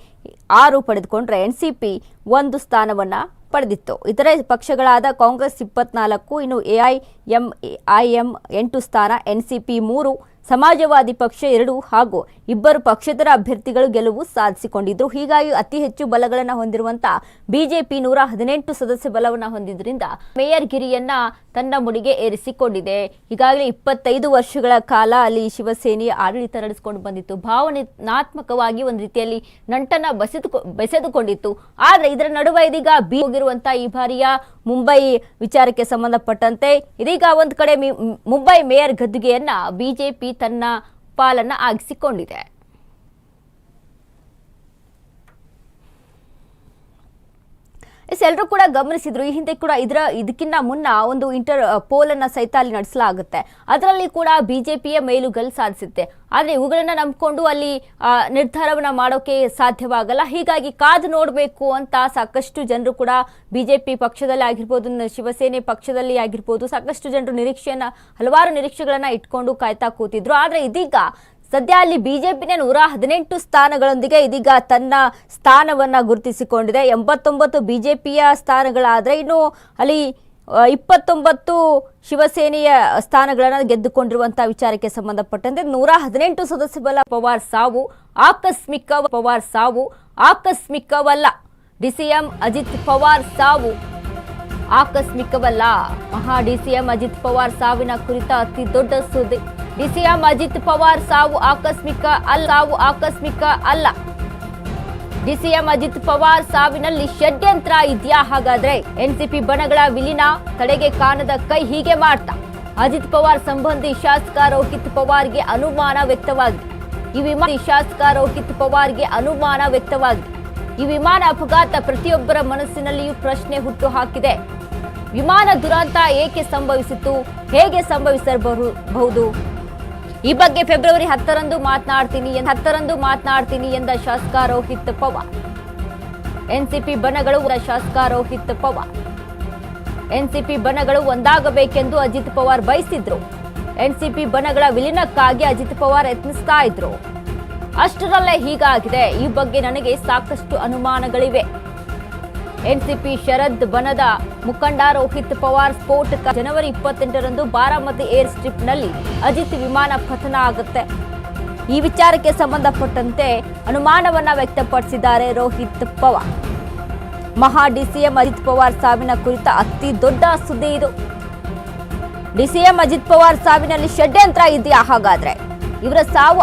ಆರು ಪಡೆದುಕೊಂಡ್ರೆ ಎನ್ಸಿಪಿ ಒಂದು ಸ್ಥಾನವನ್ನ ಪಡೆದಿತ್ತು. ಇತರೆ ಪಕ್ಷಗಳಾದ ಕಾಂಗ್ರೆಸ್ ಇಪ್ಪತ್ನಾಲ್ಕು, ಇನ್ನು ಎಐಎಂ ಐಎಂ ಎಂಟು ಸ್ಥಾನ, ಎನ್ಸಿಪಿ ಮೂರು, ಸಮಾಜವಾದಿ ಪಕ್ಷ ಎರಡು ಹಾಗೂ ಇಬ್ಬರು ಪಕ್ಷೇತರ ಅಭ್ಯರ್ಥಿಗಳು ಗೆಲುವು ಸಾಧಿಸಿಕೊಂಡಿದ್ರು. ಹೀಗಾಗಿ ಅತಿ ಹೆಚ್ಚು ಬಲಗಳನ್ನು ಹೊಂದಿರುವಂತ ಬಿಜೆಪಿ ನೂರ ಹದಿನೆಂಟು ಸದಸ್ಯ ಬಲವನ್ನು ಹೊಂದಿದ್ದರಿಂದ ಮೇಯರ್ ಗಿರಿಯನ್ನ ತನ್ನ ಮುಡಿಗೆ ಏರಿಸಿಕೊಂಡಿದೆ. ಈಗಾಗಲೇ ಇಪ್ಪತ್ತೈದು ವರ್ಷಗಳ ಕಾಲ ಅಲ್ಲಿ ಶಿವಸೇನೆ ಆಡಳಿತ ನಡೆಸಿಕೊಂಡು ಬಂದಿತ್ತು. ಭಾವನಾತ್ಮಕವಾಗಿ ಒಂದು ರೀತಿಯಲ್ಲಿ ನಂಟನ ಬಸೆದು ಬೆಸೆದುಕೊಂಡಿತ್ತು. ಆದ್ರೆ ಇದರ ನಡುವೆ ಇದೀಗ ಬಿ ಹೋಗಿರುವಂತಹ ಈ ಬಾರಿಯ ಮುಂಬೈ ವಿಚಾರಕ್ಕೆ ಸಂಬಂಧಪಟ್ಟಂತೆ ಇದೀಗ ಒಂದು ಕಡೆ ಮುಂಬೈ ಮೇಯರ್ ಗದ್ದುಗೆಯನ್ನ ಬಿಜೆಪಿ ತನ್ನ ಪಾಲನ್ನ ಆಗಿಸಿಕೊಂಡಿದೆ. ಎಸ್ ಎಲ್ಲರೂ ಕೂಡ ಗಮನಿಸಿದ್ರು. ಈ ಹಿಂದೆ ಕೂಡ ಇದರ, ಇದಕ್ಕಿಂತ ಮುನ್ನ ಒಂದು ಇಂಟರ್ ಪೋಲ್ ಅನ್ನ ಸಹಿತ ಅಲ್ಲಿ ನಡೆಸಲಾಗುತ್ತೆ. ಅದರಲ್ಲಿ ಕೂಡ ಬಿಜೆಪಿಯ ಮೇಲುಗಲ್ ಸಾಧಿಸುತ್ತೆ ಆದ್ರೆ ಇವುಗಳನ್ನ ನಂಬಿಕೊಂಡು ಅಲ್ಲಿ ನಿರ್ಧಾರವನ್ನ ಮಾಡೋಕೆ ಸಾಧ್ಯವಾಗಲ್ಲ. ಹೀಗಾಗಿ ಕಾದು ನೋಡಬೇಕು ಅಂತ ಸಾಕಷ್ಟು ಜನರು ಕೂಡ ಬಿಜೆಪಿ ಪಕ್ಷದಲ್ಲಿ ಆಗಿರ್ಬೋದು ಶಿವಸೇನೆ ಪಕ್ಷದಲ್ಲಿ ಆಗಿರ್ಬೋದು, ಸಾಕಷ್ಟು ಜನರು ನಿರೀಕ್ಷೆಯನ್ನ, ಹಲವಾರು ನಿರೀಕ್ಷೆಗಳನ್ನ ಇಟ್ಕೊಂಡು ಕಾಯ್ತಾ ಕೂತಿದ್ರು. ಆದ್ರೆ ಇದೀಗ ಸದ್ಯ ಅಲ್ಲಿ ಬಿಜೆಪಿನೇ ನೂರ ಹದಿನೆಂಟು ಸ್ಥಾನಗಳೊಂದಿಗೆ ಇದೀಗ ತನ್ನ ಸ್ಥಾನವನ್ನ ಗುರುತಿಸಿಕೊಂಡಿದೆ. ಎಂಬತ್ತೊಂಬತ್ತು ಬಿಜೆಪಿಯ ಸ್ಥಾನಗಳಾದ್ರೆ ಇನ್ನು ಅಲ್ಲಿ ಇಪ್ಪತ್ತೊಂಬತ್ತು ಶಿವಸೇನೆಯ ಸ್ಥಾನಗಳನ್ನು ಗೆದ್ದುಕೊಂಡಿರುವಂತಹ ವಿಚಾರಕ್ಕೆ ಸಂಬಂಧಪಟ್ಟಂತೆ ನೂರ ಹದಿನೆಂಟು ಸದಸ್ಯ ಬಲ ಪವಾರ್ ಸಾವು ಆಕಸ್ಮಿಕ ಪವಾರ್ ಸಾವು, ಆಕಸ್ಮಿಕವಲ್ಲ. ಡಿಸಿಎಂ ಅಜಿತ್ ಪವಾರ್ ಸಾವು. ಆಕಸ್ಮಿಕವಲ್ಲ. ಮಹಾ ಡಿಸಿಎಂ ಅಜಿತ್ ಪವಾರ್ ಸಾವಿನ ಕುರಿತ ಅತಿ ದೊಡ್ಡ ಸುದ್ದಿ. ಡಿಸಿಎಂ ಅಜಿತ್ ಪವಾರ್ ಸಾವು ಆಕಸ್ಮಿಕ ಅಲ್ಲ ಸಾವು ಆಕಸ್ಮಿಕ ಅಲ್ಲ. ಡಿಸಿಎಂ ಅಜಿತ್ ಪವಾರ್ ಸಾವಿನಲ್ಲಿ ಷಡ್ಯಂತ್ರ ಇದೆಯಾ ಹಾಗಾದ್ರೆ? ಎನ್ಸಿಪಿ ಬಣಗಳ ವಿಲೀನ ತಡೆಗೆ ಕಾಣದ ಕೈ ಹೀಗೆ ಮಾಡ್ತಾ. ಅಜಿತ್ ಪವಾರ್ ಸಂಬಂಧಿ ಶಾಸಕ ರೋಹಿತ್ ಪವಾರ್ಗೆ ಅನುಮಾನ ವ್ಯಕ್ತವಾಗಿದೆ. ಈ ವಿಮಾನ ಶಾಸಕ ರೋಹಿತ್ ಪವಾರ್ಗೆ ಅನುಮಾನ ವ್ಯಕ್ತವಾಗಿದೆ. ಈ ವಿಮಾನ ಅಪಘಾತ ಪ್ರತಿಯೊಬ್ಬರ ಮನಸ್ಸಿನಲ್ಲಿಯೂ ಪ್ರಶ್ನೆ ಹುಟ್ಟು ಹಾಕಿದೆ. ವಿಮಾನ ದುರಂತ ಏಕೆ ಸಂಭವಿಸಿತು ಹೇಗೆ ಸಂಭವಿಸಬಹುದು? ಈ ಬಗ್ಗೆ ಫೆಬ್ರವರಿ ಹತ್ತರಂದು ಮಾತನಾಡ್ತೀನಿ ಹತ್ತರಂದು ಮಾತನಾಡ್ತೀನಿ ಎಂದ ಶಾಸಕ ರೋಹಿತ್ ಪವಾರ್. ಎನ್ಸಿಪಿ ಬಣಗಳು ಶಾಸಕ ರೋಹಿತ್ ಪವಾರ್. ಎನ್ಸಿಪಿ ಬಣಗಳು ಒಂದಾಗಬೇಕೆಂದು ಅಜಿತ್ ಪವಾರ್ ಬಯಸಿದ್ರು. ಎನ್ಸಿಪಿ ಬಣಗಳ ವಿಲೀನಕ್ಕಾಗಿ ಅಜಿತ್ ಪವಾರ್ ಯತ್ನಿಸ್ತಾ ಇದ್ರು. ಅಷ್ಟರಲ್ಲೇ ಹೀಗಾಗಿದೆ. ಈ ಬಗ್ಗೆ ನನಗೆ ಸಾಕಷ್ಟು ಅನುಮಾನಗಳಿವೆ. ಎನ್ಸಿಪಿ ಶರದ್ ಬನದ ಮುಖಂಡ ರೋಹಿತ್ ಪವಾರ್ ಸ್ಫೋಟಕ ಜನವರಿ ಇಪ್ಪತ್ತೆಂಟರಂದು ಬಾರಾಮತಿ ಏರ್ ಸ್ಟ್ರಿಪ್ನಲ್ಲಿ ಅಜಿತ್ ವಿಮಾನ ಪತನ ಆಗುತ್ತೆ. ಈ ವಿಚಾರಕ್ಕೆ ಸಂಬಂಧಪಟ್ಟಂತೆ ಅನುಮಾನವನ್ನ ವ್ಯಕ್ತಪಡಿಸಿದ್ದಾರೆ ರೋಹಿತ್ ಪವಾರ್. ಮಹಾ ಡಿಸಿಎಂ ಅಜಿತ್ ಪವಾರ್ ಸಾವಿನ ಕುರಿತ ಅತಿ ದೊಡ್ಡ ಸುದ್ದಿ ಇದು. ಡಿಸಿಎಂ ಅಜಿತ್ ಪವಾರ್ ಸಾವಿನಲ್ಲಿ ಷಡ್ಯಂತ್ರ ಇದೆಯಾ ಹಾಗಾದ್ರೆ? ಇವರ ಸಾವು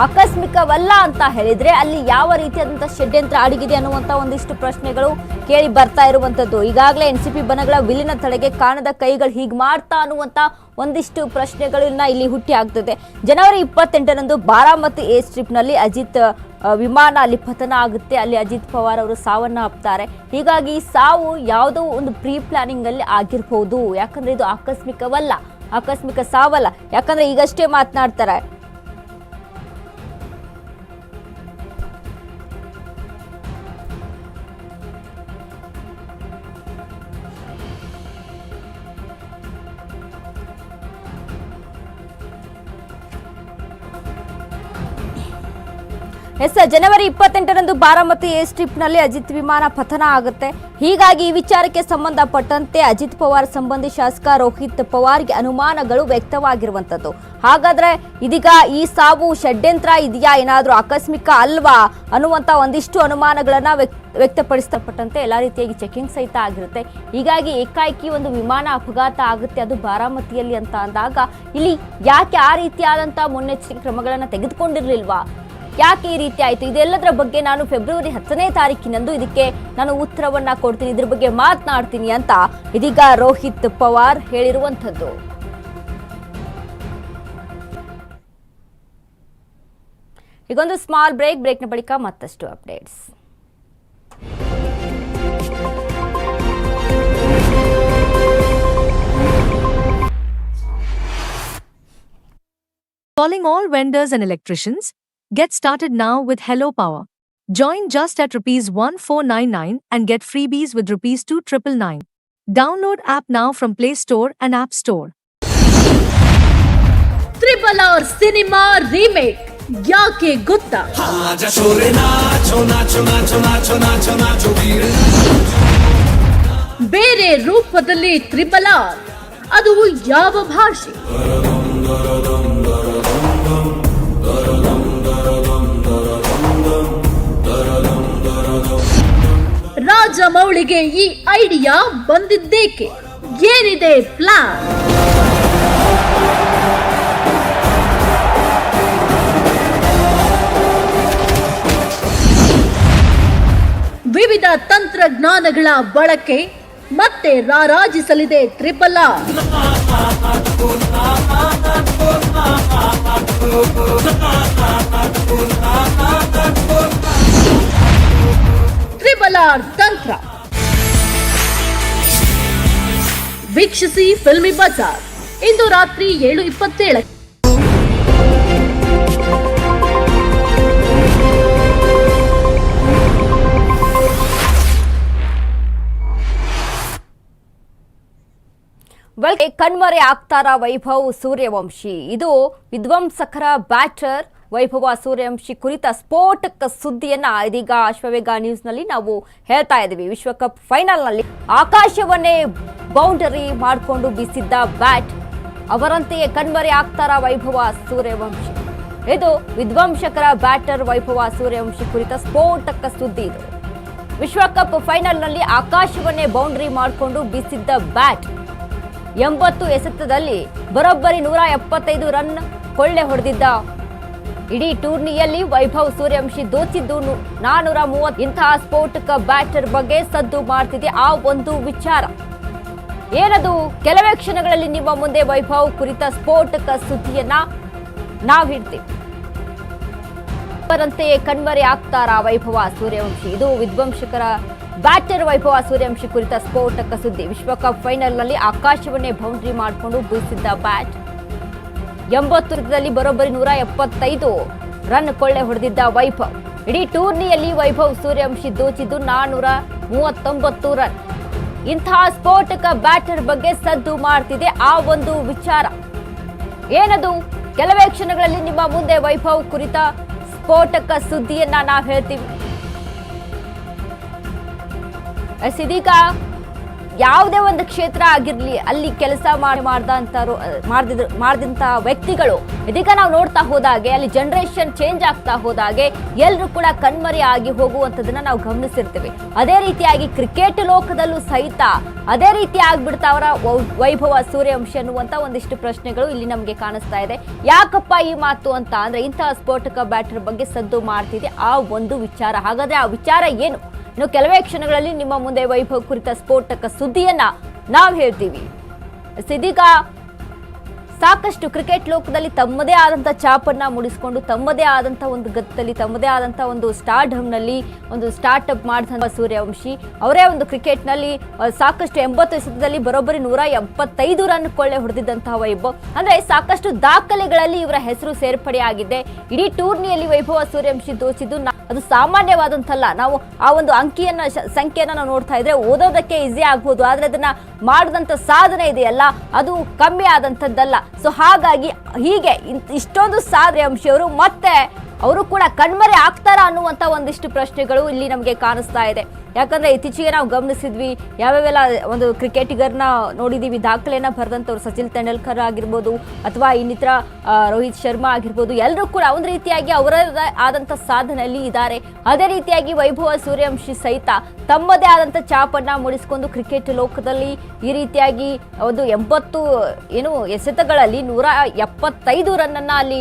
ಆಕಸ್ಮಿಕವಲ್ಲ ಅಂತ ಹೇಳಿದ್ರೆ ಅಲ್ಲಿ ಯಾವ ರೀತಿಯಾದಂತಹ ಷಡ್ಯಂತ್ರ ಅಡಗಿದೆ ಅನ್ನುವಂತ ಒಂದಿಷ್ಟು ಪ್ರಶ್ನೆಗಳು ಕೇಳಿ ಬರ್ತಾ ಇರುವಂತದ್ದು ಈಗಾಗಲೇ ಎನ್ ಸಿ ಪಿ ಬನಗಳ ವಿಲೀನ ತಡೆಗೆ ಕಾಣದ ಕೈಗಳು ಹೀಗೆ ಮಾಡ್ತಾ ಅನ್ನುವಂತ ಒಂದಿಷ್ಟು ಪ್ರಶ್ನೆಗಳನ್ನ ಇಲ್ಲಿ ಹುಟ್ಟಿ ಆಗ್ತದೆ. ಜನವರಿ ಇಪ್ಪತ್ತೆಂಟರಂದು ಬಾರಾಮತಿ ಏರ್ ಸ್ಟ್ರಿಪ್ನಲ್ಲಿ ಅಜಿತ್ ವಿಮಾನ ಅಲ್ಲಿ ಪತನ ಆಗುತ್ತೆ. ಅಲ್ಲಿ ಅಜಿತ್ ಪವಾರ್ ಅವರು ಸಾವನ್ನ ಅಪ್ತಾರೆ ಹೀಗಾಗಿ ಸಾವು ಯಾವುದೋ ಒಂದು ಪ್ರೀ ಪ್ಲಾನಿಂಗ್ ಅಲ್ಲಿ ಆಗಿರ್ಬೋದು. ಯಾಕಂದ್ರೆ ಇದು ಆಕಸ್ಮಿಕವಲ್ಲ. ಆಕಸ್ಮಿಕ ಸಾವಲ್ಲ. ಯಾಕಂದ್ರೆ ಈಗಷ್ಟೇ ಮಾತನಾಡ್ತಾರೆ. ಎಸ್, ಜನವರಿ ಇಪ್ಪತ್ತೆಂಟರಂದು ಬಾರಾಮತಿ ಏರ್ ಸ್ಟ್ರಿಪ್ನಲ್ಲಿ ಅಜಿತ್ ವಿಮಾನ ಪತನ ಆಗುತ್ತೆ. ಹೀಗಾಗಿ ಈ ವಿಚಾರಕ್ಕೆ ಸಂಬಂಧಪಟ್ಟಂತೆ ಅಜಿತ್ ಪವಾರ್ ಸಂಬಂಧಿ ಶಾಸಕ ರೋಹಿತ್ ಪವಾರ್ಗೆ ಅನುಮಾನಗಳು ವ್ಯಕ್ತವಾಗಿರುವಂಥದ್ದು. ಹಾಗಾದ್ರೆ ಇದೀಗ ಈ ಸಾವು ಷಡ್ಯಂತ್ರ ಇದೆಯಾ, ಏನಾದರೂ ಆಕಸ್ಮಿಕ ಅಲ್ವಾ ಅನ್ನುವಂಥ ಒಂದಿಷ್ಟು ಅನುಮಾನಗಳನ್ನು ವ್ಯಕ್ತ, ವ್ಯಕ್ತಪಡಿಸಲ್ಪಟ್ಟಂತೆ ಎಲ್ಲ ರೀತಿಯಾಗಿ ಚೆಕಿಂಗ್ ಸಹಿತ ಆಗಿರುತ್ತೆ. ಹೀಗಾಗಿ ಏಕಾಏಕಿ ಒಂದು ವಿಮಾನ ಅಪಘಾತ ಆಗುತ್ತೆ, ಅದು ಬಾರಾಮತಿಯಲ್ಲಿ ಅಂತ ಅಂದಾಗ ಇಲ್ಲಿ ಯಾಕೆ ಆ ರೀತಿಯಾದಂಥ ಮುನ್ನೆಚ್ಚರಿಕೆ ಕ್ರಮಗಳನ್ನು ತೆಗೆದುಕೊಂಡಿರ್ಲಿಲ್ವಾ? ಯಾಕೆ ಈ ರೀತಿ ಆಯಿತು? ಇದೆಲ್ಲದರ ಬಗ್ಗೆ ನಾನು ಫೆಬ್ರವರಿ ಹತ್ತನೇ ತಾರೀಕಿನಂದು ಇದಕ್ಕೆ ನಾನು ಉತ್ತರವನ್ನ ಕೊಡ್ತೀನಿ. ಇದ್ರ ಬಗ್ಗೆ ಮಾತನಾಡ್ತೀನಿ ಅಂತ ಇದೀಗ ರೋಹಿತ್ ಪವಾರ್ ಹೇಳಿರುವಂಥದ್ದು. ಈಗೊಂದು ಸ್ಮಾಲ್ ಬ್ರೇಕ್ ಬ್ರೇಕ್ನ ಬಳಿಕ ಮತ್ತಷ್ಟು updates Calling all vendors and electricians. Get started now with Hello Power. Join just at rupees 1499 and get freebies with rupees 2999. Download app now from Play Store and App Store. Triple R Cinema remake ಯಾಕೆ Gutta ಆಜ ಶೋರೆ ಬೇರೆ ರೂಪದಲ್ಲಿ ಅದು ಯಾವ ಭಾಷೆ ರಾಜಮೌಳಿಗೆ ಈ idea ಬಂದಿದ್ದೇಕೆ? ಏನಿದೆ ಪ್ಲಾನ್ ವಿವಿಧ ತಂತ್ರಜ್ಞಾನಗಳ ಬಳಕೆ ಮತ್ತೆ ರಾರಾಜಿಸಲಿದೆ ತ್ರಿಬಲ್ ತ್ರಿಬಲ್ ತಂತ್ರ. ವೀಕ್ಷಿಸಿ ಫಿಲ್ಮಿ ಬಜಾರ್. ಇಂದು ರಾತ್ರಿ ಏಳು ಇಪ್ಪತ್ತೇಳಕ್ಕೆ. ಕಣ್ಮರೆ ಆಗ್ತಾರ ವೈಭವ್ ಸೂರ್ಯವಂಶಿ. ಇದು ವಿಧ್ವಂಸಕರ ಬ್ಯಾಟರ್ ವೈಭವ ಸೂರ್ಯವಂಶಿ ಕುರಿತ ಸ್ಫೋಟಕ ಸುದ್ದಿಯನ್ನ ಇದೀಗ ಅಶ್ವವೇಗ ನ್ಯೂಸ್ನಲ್ಲಿ ನಾವು ಹೇಳ್ತಾ ಇದ್ದೀವಿ. ವಿಶ್ವಕಪ್ ಫೈನಲ್ನಲ್ಲಿ ಆಕಾಶವನ್ನೇ ಬೌಂಡರಿ ಮಾಡಿಕೊಂಡು ಬೀಸಿದ್ದ ಬ್ಯಾಟ್ ಅವರಂತೆಯೇ ಕಣ್ಮರೆ ಆಗ್ತಾರ ವೈಭವ ಸೂರ್ಯವಂಶಿ? ಇದು ವಿಧ್ವಂಸಕರ ಬ್ಯಾಟರ್ ವೈಭವ ಸೂರ್ಯವಂಶಿ ಕುರಿತ ಸ್ಫೋಟಕ ಸುದ್ದಿ ಇದು. ವಿಶ್ವಕಪ್ ಫೈನಲ್ನಲ್ಲಿ ಆಕಾಶವನ್ನೇ ಬೌಂಡರಿ ಮಾಡಿಕೊಂಡು ಬೀಸಿದ್ದ ಬ್ಯಾಟ್ ಎಂಬತ್ತು ಎಸೆತದಲ್ಲಿ ಬರೋಬ್ಬರಿ ನೂರ ಎಪ್ಪತ್ತೈದು ರನ್ ಕೊಳ್ಳೆ ಹೊಡೆದಿದ್ದ ಇಡೀ ಟೂರ್ನಿಯಲ್ಲಿ ವೈಭವ್ ಸೂರ್ಯವಂಶಿ ದೋಚಿದ್ದು ನಾನೂರ ಮೂವತ್ತು ಇಂತಹ ಸ್ಫೋಟಕ ಬ್ಯಾಟರ್ ಬಗ್ಗೆ ಸದ್ದು ಮಾಡ್ತಿದೆ ಆ ಒಂದು ವಿಚಾರ. ಏನದು? ಕೆಲವೇ ಕ್ಷಣಗಳಲ್ಲಿ ನಿಮ್ಮ ಮುಂದೆ ವೈಭವ್ ಕುರಿತ ಸ್ಫೋಟಕ ಸುದ್ದಿಯನ್ನ ನಾವು ಹಿಡ್ತೀವಿ. ಅವರಂತೆಯೇ ಕಣ್ಮರೆ ಆಗ್ತಾರ ವೈಭವ ಸೂರ್ಯವಂಶಿ? ಇದು ವಿಧ್ವಂಸಕರ ಬ್ಯಾಟರ್ ವೈಭವ ಸೂರ್ಯವಂಶಿ ಕುರಿತ ಸ್ಫೋಟಕ ಸುದ್ದಿ. ವಿಶ್ವಕಪ್ ಫೈನಲ್ನಲ್ಲಿ ಆಕಾಶವನ್ನೇ ಬೌಂಡ್ರಿ ಮಾಡಿಕೊಂಡು ಬೀಸಿದ್ದ ಬ್ಯಾಟ್ ಎಂಬತ್ತು ವೃತ್ತದಲ್ಲಿ ಬರೋಬ್ಬರಿ ನೂರ ಎಪ್ಪತ್ತೈದು. ರನ್ ಕೊಳ್ಳೆ ಹೊಡೆದಿದ್ದ ವೈಭವ್. ಇಡೀ ಟೂರ್ನಿಯಲ್ಲಿ ವೈಭವ್ ಸೂರ್ಯವಂಶಿ ದೋಚಿದ್ದು ನಾನೂರ ಮೂವತ್ತೊಂಬತ್ತು ರನ್. ಇಂತಹ ಸ್ಫೋಟಕ ಬ್ಯಾಟರ್ ಬಗ್ಗೆ ಸದ್ದು ಮಾಡ್ತಿದೆ ಆ ಒಂದು ವಿಚಾರ. ಏನದು? ಕೆಲವೇ ಕ್ಷಣಗಳಲ್ಲಿ ನಿಮ್ಮ ಮುಂದೆ ವೈಭವ್ ಕುರಿತ ಸ್ಫೋಟಕ ಸುದ್ದಿಯನ್ನ ನಾವು ಹೇಳ್ತೀವಿ. ಎಸ್, ಇದೀಗ ಯಾವುದೇ ಒಂದು ಕ್ಷೇತ್ರ ಆಗಿರಲಿ, ಅಲ್ಲಿ ಕೆಲಸ ಮಾಡಿ ಮಾಡ್ದಂಥವ್ರು ಮಾಡ್ದಿದ್ರು ಮಾಡಿದಂಥ ವ್ಯಕ್ತಿಗಳು, ಇದೀಗ ನಾವು ನೋಡ್ತಾ ಹೋದಾಗೆ, ಅಲ್ಲಿ ಜನರೇಷನ್ ಚೇಂಜ್ ಆಗ್ತಾ ಹೋದಾಗೆ ಎಲ್ಲರೂ ಕೂಡ ಕಣ್ಮರೆ ಆಗಿ ನಾವು ಗಮನಿಸಿರ್ತೇವೆ. ಅದೇ ರೀತಿಯಾಗಿ ಕ್ರಿಕೆಟ್ ಲೋಕದಲ್ಲೂ ಸಹಿತ, ಅದೇ ರೀತಿ ಆಗ್ಬಿಡ್ತಾವರ ವೈಭವ ಸೂರ್ಯವಂಶ ಅನ್ನುವಂತ ಒಂದಿಷ್ಟು ಪ್ರಶ್ನೆಗಳು ಇಲ್ಲಿ ನಮಗೆ ಕಾಣಿಸ್ತಾ ಇದೆ. ಯಾಕಪ್ಪ ಈ ಮಾತು ಅಂತ ಅಂದ್ರೆ ಇಂತಹ ಸ್ಫೋಟಕ ಬ್ಯಾಟರ್ ಬಗ್ಗೆ ಸದ್ದು ಮಾಡ್ತಿದೆ? ಆ ಒಂದು ವಿಚಾರ. ಹಾಗಾದ್ರೆ ಆ ವಿಚಾರ ಏನು? ಇನ್ನು ಕೆಲವೇ ಕ್ಷಣಗಳಲ್ಲಿ ನಿಮ್ಮ ಮುಂದೆ ವೈಭವ್ ಕುರಿತ ಸ್ಫೋಟಕ ಸುದ್ದಿಯನ್ನ ನಾವು ಹೇಳ್ತೀವಿ. ಇದೀಗ ಸಾಕಷ್ಟು ಕ್ರಿಕೆಟ್ ಲೋಕದಲ್ಲಿ ತಮ್ಮದೇ ಆದಂಥ ಚಾಪನ್ನ ಮೂಡಿಸಿಕೊಂಡು, ತಮ್ಮದೇ ಆದಂಥ ಒಂದು ಗತ್ತಲ್ಲಿ, ತಮ್ಮದೇ ಆದಂಥ ಒಂದು ಸ್ಟಾರ್ಡಮ್ನಲ್ಲಿ ಒಂದು ಸ್ಟಾರ್ಟಪ್ ಮಾಡಿದಂಥ ಸೂರ್ಯವಂಶಿ. ಅವರೇ ಒಂದು ಕ್ರಿಕೆಟ್ನಲ್ಲಿ ಸಾಕಷ್ಟು ಎಂಬತ್ತು ಎಸೆತದಲ್ಲಿ ಬರೋಬ್ಬರಿ ನೂರ ಎಪ್ಪತ್ತೈದು ರನ್ ಕೊಳ್ಳೆ ಹೊಡೆದಿದ್ದಂತಹ ವೈಭವ್. ಅಂದ್ರೆ ಸಾಕಷ್ಟು ದಾಖಲೆಗಳಲ್ಲಿ ಇವರ ಹೆಸರು ಸೇರ್ಪಡೆಯಾಗಿದೆ. ಇಡೀ ಟೂರ್ನಿಯಲ್ಲಿ ವೈಭವ ಸೂರ್ಯವಂಶಿ ದೋಚಿದ್ದು ಅದು ಸಾಮಾನ್ಯವಾದಂತಲ್ಲ. ನಾವು ಆ ಒಂದು ಅಂಕಿಯನ್ನ ಸಂಖ್ಯೆಯನ್ನು ನಾವು ನೋಡ್ತಾ ಇದ್ರೆ ಓದೋದಕ್ಕೆ ಈಸಿ ಆಗ್ಬೋದು. ಆದ್ರೆ ಅದನ್ನ ಮಾಡಿದಂತ ಸಾಧನೆ ಇದೆಯಲ್ಲ. ಅದು ಕಮ್ಮಿ ಆದಂತದ್ದಲ್ಲ. ಸೊ ಹಾಗಾಗಿ ಹೀಗೆ ಇಷ್ಟೊಂದು ಸಾಧನೆ ಅಂಶವರು ಮತ್ತೆ ಅವರು ಕೂಡ ಕಣ್ಮರೆ ಆಗ್ತಾರ ಅನ್ನುವಂತ ಒಂದಿಷ್ಟು ಪ್ರಶ್ನೆಗಳು ಇಲ್ಲಿ ನಮಗೆ ಕಾಣಿಸ್ತಾ ಇದೆ. ಯಾಕಂದ್ರೆ ಇತ್ತೀಚೆಗೆ ನಾವು ಗಮನಿಸಿದ್ವಿ, ಯಾವ್ಯಾವೆಲ್ಲ ಒಂದು ಕ್ರಿಕೆಟಿಗರ್ನ ನೋಡಿದೀವಿ ದಾಖಲೆಯನ್ನ ಬರೆದಂಥವ್ರು ಸಚಿನ್ ತೆಂಡೂಲ್ಕರ್ ಆಗಿರ್ಬೋದು ಅಥವಾ ಇನ್ನಿತರ ರೋಹಿತ್ ಶರ್ಮಾ ಆಗಿರ್ಬೋದು ಎಲ್ಲರೂ ಕೂಡ ಒಂದು ರೀತಿಯಾಗಿ ಅವರದೇ ಆದಂಥ ಸಾಧನೆಯಲ್ಲಿ ಇದ್ದಾರೆ. ಅದೇ ರೀತಿಯಾಗಿ ವೈಭವ ಸೂರ್ಯವಂಶಿ ಸಹಿತ ತಮ್ಮದೇ ಆದಂಥ ಚಾಪನ್ನ ಮೂಡಿಸಿಕೊಂಡು ಕ್ರಿಕೆಟ್ ಲೋಕದಲ್ಲಿ ಈ ರೀತಿಯಾಗಿ ಒಂದು ಎಂಬತ್ತು, ಏನು ಎಸೆತಗಳಲ್ಲಿ ನೂರ ಎಪ್ಪತ್ತೈದು ರನ್ನನ್ನ ಅಲ್ಲಿ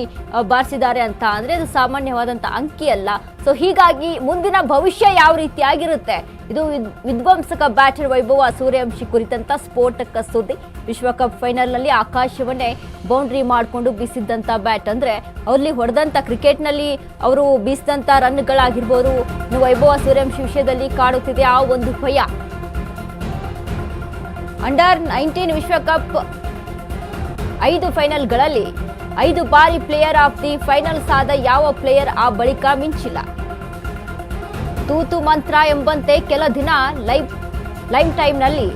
ಬಾರಿಸಿದ್ದಾರೆ ಅಂತ. ಅಂದ್ರೆ ಅದು ಸಾಮಾನ್ಯವಾದಂಥ ಅಂಕಿ ಅಲ್ಲ. ಸೊ ಹೀಗಾಗಿ ಮುಂದಿನ ಭವಿಷ್ಯ ಯಾವ ರೀತಿಯಾಗಿರುತ್ತೆ ಇದು ವಿಧ್ವಂಸಕ ಬ್ಯಾಟರ್ ವೈಭವ ಸೂರ್ಯವಂಶಿ ಕುರಿತಂತ ಸ್ಫೋಟಕ ಸುದ್ದಿ. ವಿಶ್ವಕಪ್ ಫೈನಲ್ನಲ್ಲಿ ಆಕಾಶವನ್ನೇ ಬೌಂಡ್ರಿ ಮಾಡಿಕೊಂಡು ಬೀಸಿದ್ದಂಥ ಬ್ಯಾಟ್ ಅಂದ್ರೆ, ಅಲ್ಲಿ ಹೊಡೆದಂಥ ಕ್ರಿಕೆಟ್ನಲ್ಲಿ ಅವರು ಬೀಸಿದಂಥ ರನ್ಗಳಾಗಿರ್ಬೋದು. ವೈಭವ ಸೂರ್ಯವಂಶಿ ವಿಷಯದಲ್ಲಿ ಕಾಡುತ್ತಿದೆ ಆ ಒಂದು ಭಯ. ಅಂಡರ್ ನೈನ್ಟೀನ್ ವಿಶ್ವಕಪ್ ಐದು ಫೈನಲ್ಗಳಲ್ಲಿ ಐದು ಬಾರಿ ಪ್ಲೇಯರ್ ಆಫ್ ದಿ ಫೈನಲ್ಸ್ ಆದ ಯಾವ ಪ್ಲೇಯರ್ ಆ ಬಳಿಕ ಮಿಂಚಿಲ್ಲ? ತೂತು ಮಂತ್ರ ಎಂಬಂತೆ ಕೆಲ ದಿನ ಲೈವ್ ಲೈವ್ ಟೈಮ್ನಲ್ಲಿ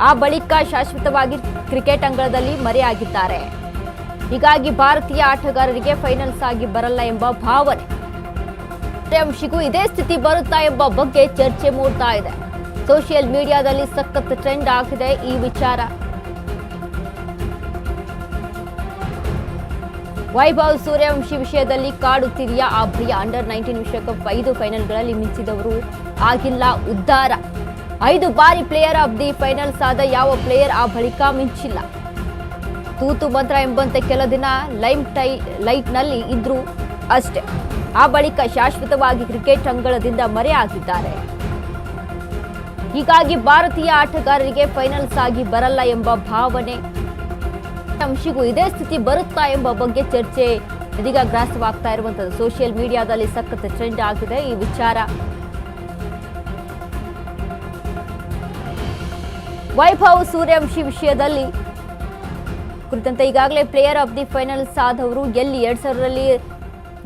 ಆ ಬಳಿಕ ಶಾಶ್ವತವಾಗಿ ಕ್ರಿಕೆಟ್ ಅಂಗಳದಲ್ಲಿ ಮರೆಯಾಗಿದ್ದಾರೆ. ಹೀಗಾಗಿ ಭಾರತೀಯ ಆಟಗಾರರಿಗೆ ಫೈನಲ್ಸ್ ಆಗಿ ಬರಲ್ಲ ಎಂಬ ಭಾವನೆ. ಅಂಶಿಗೂ ಇದೇ ಸ್ಥಿತಿ ಬರುತ್ತಾ ಎಂಬ ಬಗ್ಗೆ ಚರ್ಚೆ ಮೂಡ್ತಾ ಇದೆ. ಸೋಷಿಯಲ್ ಮೀಡಿಯಾದಲ್ಲಿ ಸಖತ್ ಟ್ರೆಂಡ್ ಆಗಿದೆ ಈ ವಿಚಾರ. ವೈಭವ್ ಸೂರ್ಯವಂಶಿ ವಿಷಯದಲ್ಲಿ ಕಾಡುತ್ತಿದೆಯಾ ಆ ಭಯ ಅಂಡರ್ ನೈನ್ಟೀನ್ ವಿಶ್ವಕಪ್ ಐದು ಫೈನಲ್ಗಳಲ್ಲಿ ಮಿಂಚಿದವರು ಆಗಿಲ್ಲ ಉದ್ಧಾರ ಐದು ಬಾರಿ ಪ್ಲೇಯರ್ ಆಫ್ ದಿ ಫೈನಲ್ಸ್ ಆದ ಯಾವ ಪ್ಲೇಯರ್ ಆ ಬಳಿಕ ಮಿಂಚಿಲ್ಲ. ತೂತು ಮಂತ್ರ ಎಂಬಂತೆ ಕೆಲ ದಿನ ಲೈಮ್ ಟೈ, ಲೈಟ್ನಲ್ಲಿ ಇದ್ರು ಅಷ್ಟೇ. ಆ ಬಳಿಕ ಶಾಶ್ವತವಾಗಿ ಕ್ರಿಕೆಟ್ ಅಂಗಳದಿಂದ ಮರೆಯಾಗಿದ್ದಾರೆ ಹೀಗಾಗಿ ಭಾರತೀಯ ಆಟಗಾರರಿಗೆ ಫೈನಲ್ಸ್ ಆಗಿ ಬರಲ್ಲ ಎಂಬ ಭಾವನೆ ಅಂಶಿಗೂ ಇದೇ ಸ್ಥಿತಿ ಬರುತ್ತಾ ಎಂಬ ಬಗ್ಗೆ ಚರ್ಚೆ. ಇದೀಗ ಗ್ರಾಸವಾಗ್ತಾ ಇರುವಂತದ್ದು. ಸೋಷಿಯಲ್ ಮೀಡಿಯಾದಲ್ಲಿ ಸಖತ್ ಟ್ರೆಂಡ್ ಆಗಿದೆ ಈ ವಿಚಾರ. ವೈಭವ್ ಸೂರ್ಯವಂಶಿ ವಿಷಯದಲ್ಲಿ ಕುರಿತಂತೆ ಈಗಾಗಲೇ ಪ್ಲೇಯರ್ ಆಫ್ ದಿ ಫೈನಲ್ಸ್ ಆದವರು ಎಲ್ಲಿ ಎರಡ್ ಸಾವಿರದಲ್ಲಿ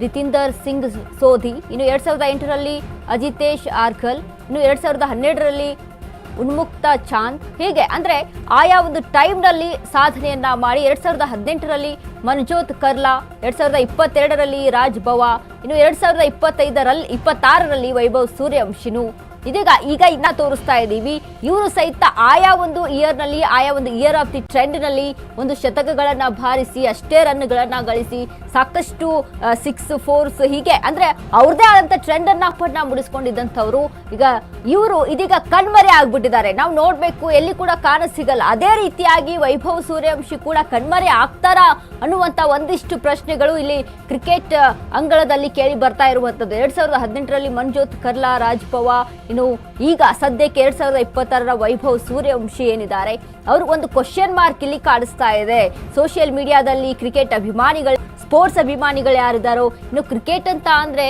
ರಿತಿಂದರ್ ಸಿಂಗ್ ಸೋಧಿ, ಇನ್ನು ಎರಡ್ ಸಾವಿರದ ಎಂಟರಲ್ಲಿ ಅಜಿತೇಶ್ ಆರ್ಕಲ್, ಇನ್ನು ಎರಡ್ ಸಾವಿರದ ಹನ್ನೆರಡರಲ್ಲಿ ಉನ್ಮುಕ್ತ ಚಾಂದ್. ಹೀಗೆ ಅಂದ್ರೆ ಆಯಾ ಒಂದು ಟೈಮ್ನಲ್ಲಿ ಸಾಧನೆಯನ್ನ ಮಾಡಿ ಎರಡ್ ಸಾವಿರದ ಹದಿನೆಂಟರಲ್ಲಿ ಮನ್ಜೋತ್ ಕರ್ಲಾ, ಎರಡ್ ಸಾವಿರದ ಇಪ್ಪತ್ತೆರಡರಲ್ಲಿ ರಾಜ್ ಬವಾ ಇನ್ನು ಎರಡ್ ಸಾವಿರದ ಇಪ್ಪತ್ತೈದರಲ್ಲಿ, ಇಪ್ಪತ್ತಾರರಲ್ಲಿ ವೈಭವ್ ಸೂರ್ಯವಂಶಿನು. ಇದೀಗ ಈಗ ಇನ್ನ ತೋರಿಸ್ತಾ ಇದ್ದೀವಿ. ಇವರು ಸಹಿತ ಆಯಾ ಒಂದು ಇಯರ್ನಲ್ಲಿ ಆಯಾ ಒಂದು ಇಯರ್ ಆಫ್ ದಿ ಟ್ರೆಂಡ್ನಲ್ಲಿ ಒಂದು ಶತಕಗಳನ್ನ ಬಾರಿಸಿ ಅಷ್ಟೇ ರನ್ಗಳನ್ನ ಗಳಿಸಿ, ಸಾಕಷ್ಟು ಸಿಕ್ಸ್ ಫೋರ್ಸ್ ಹೀಗೆ ಅಂದ್ರೆ ಅವ್ರದೇ ಆದಂತ ಟ್ರೆಂಡ್ ಅನ್ನ ಪಟ್ನ ಮುಡಿಸ್ಕೊಂಡಿದ್ದಂಥವ್ರು. ಈಗ ಇವರು ಇದೀಗ ಕಣ್ಮರೆ ಆಗ್ಬಿಟ್ಟಿದ್ದಾರೆ. ನಾವು ನೋಡ್ಬೇಕು, ಎಲ್ಲಿ ಕೂಡ ಕಾಣ ಸಿಗಲ್ಲ. ಅದೇ ರೀತಿಯಾಗಿ ವೈಭವ್ ಸೂರ್ಯವಂಶಿ ಕೂಡ ಕಣ್ಮರೆ ಆಗ್ತಾರಾ ಅನ್ನುವಂತ ಒಂದಿಷ್ಟು ಪ್ರಶ್ನೆಗಳು ಇಲ್ಲಿ ಕ್ರಿಕೆಟ್ ಅಂಗಳದಲ್ಲಿ ಕೇಳಿ ಬರ್ತಾ ಇರುವಂತದ್ದು ಎರಡ್ ಸಾವಿರದ ಹದಿನೆಂಟರಲ್ಲಿ ಮಂಜೋತ್ ಕರ್ಲಾ, ರಾಜ್ ಪವಾ ಇನ್ನು ಈಗ ಸದ್ಯಕ್ಕೆ ಎರಡ್ ಸಾವಿರದ ಇಪ್ಪತ್ತಾರರ ವೈಭವ್ ಸೂರ್ಯವಂಶಿ ಏನಿದ್ದಾರೆ, ಅವರು ಒಂದು ಕ್ವಶನ್ ಮಾರ್ಕ್ ಇಲ್ಲಿ ಕಾಣಿಸ್ತಾ ಇದೆ. ಸೋಷಿಯಲ್ ಮೀಡಿಯಾದಲ್ಲಿ ಕ್ರಿಕೆಟ್ ಅಭಿಮಾನಿಗಳು ಸ್ಪೋರ್ಟ್ಸ್ ಅಭಿಮಾನಿಗಳು ಯಾರಿದ್ದಾರೋ, ಇನ್ನು ಕ್ರಿಕೆಟ್ ಅಂತ ಅಂದ್ರೆ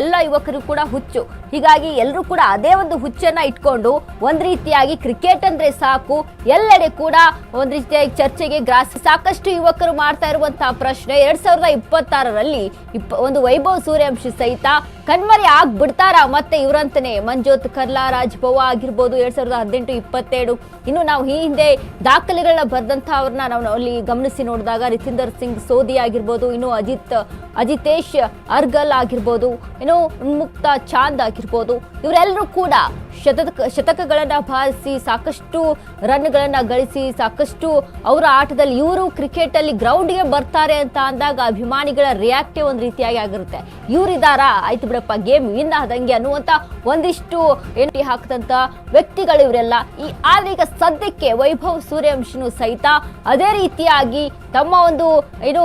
ಎಲ್ಲ ಯುವಕರು ಕೂಡ ಹುಚ್ಚು. ಹೀಗಾಗಿ ಎಲ್ಲರೂ ಕೂಡ ಅದೇ ಒಂದು ಹುಚ್ಚನ್ನ ಇಟ್ಕೊಂಡು ಒಂದ್ ರೀತಿಯಾಗಿ ಕ್ರಿಕೆಟ್ ಅಂದ್ರೆ ಸಾಕು. ಎಲ್ಲೆಡೆ ಕೂಡ ಒಂದ್ ರೀತಿಯಾಗಿ ಚರ್ಚೆಗೆ ಗ್ರಾಸ್. ಸಾಕಷ್ಟು ಯುವಕರು ಮಾಡ್ತಾ ಇರುವಂತಹ ಪ್ರಶ್ನೆ, ಎರಡ್ ಸಾವಿರದ ಇಪ್ಪತ್ತಾರರಲ್ಲಿ ಇಪ್ಪ, ಒಂದು ವೈಭವ್ ಸೂರ್ಯವಂಶಿ ಸಹಿತ ಕಣ್ಮರೆ ಆಗ್ಬಿಡ್ತಾರ? ಮತ್ತೆ ಇವರಂತನೇ. ಮಂಜೋತ್ ಕರ್ಲಾ ರಾಜ್ ಭವಾ ಆಗಿರ್ಬೋದು ಎರಡ್ ಸಾವಿರದ ಹದಿನೆಂಟು ಇಪ್ಪತ್ತೇಳು. ಇನ್ನು ನಾವು ಈ ಹಿಂದೆ ದಾಖಲೆಗಳನ್ನ ಬರೆದಂತಹವ್ರನ್ನ ನಾವು ಅಲ್ಲಿ ಗಮನಿಸಿ ನೋಡಿದಾಗ ರಿತಿಂದರ್ ಸಿಂಗ್ ಸೋದಿ ಆಗಿರ್ಬೋದು, ಇನ್ನು ಅಜಿತ್, ಅಜಿತೇಶ್ ಅರ್ಗಲ್ ಆಗಿರ್ಬೋದು, ಇನ್ನು ಉನ್ಮುಕ್ತ ಚಾಂದ್ ಆಗಿರ್ಬೋದು. ಇವರೆಲ್ಲರೂ ಕೂಡ ಶತಕ ಶತಕಗಳನ್ನು ಬಾರಿಸಿ ಸಾಕಷ್ಟು ರನ್ಗಳನ್ನು ಗಳಿಸಿ ಸಾಕಷ್ಟು ಅವರ ಆಟದಲ್ಲಿ ಇವರು ಕ್ರಿಕೆಟ್ ಅಲ್ಲಿ ಗ್ರೌಂಡ್ಗೆ ಬರ್ತಾರೆ ಅಂತ ಅಂದಾಗ ಅಭಿಮಾನಿಗಳ ರಿಯಾಕ್ಟೇ ಒಂದು ರೀತಿಯಾಗಿ ಆಗಿರುತ್ತೆ. ಇವರಿದಾರ? ಆಯ್ತು ಬಿಡಪ್ಪ, ಗೇಮ್ ವಿನ್ ಆದಂಗೆ ಅನ್ನುವಂತ ಒಂದಿಷ್ಟು ಎಂಟಿ ಹಾಕದಂತ ವ್ಯಕ್ತಿಗಳು ಇವರೆಲ್ಲ. ಈ ಆದರೆ ಈಗ ಸದ್ಯಕ್ಕೆ ವೈಭವ್ ಸೂರ್ಯವಂಶನು ಸಹಿತ ಅದೇ ರೀತಿಯಾಗಿ ತಮ್ಮ ಒಂದು, ಏನು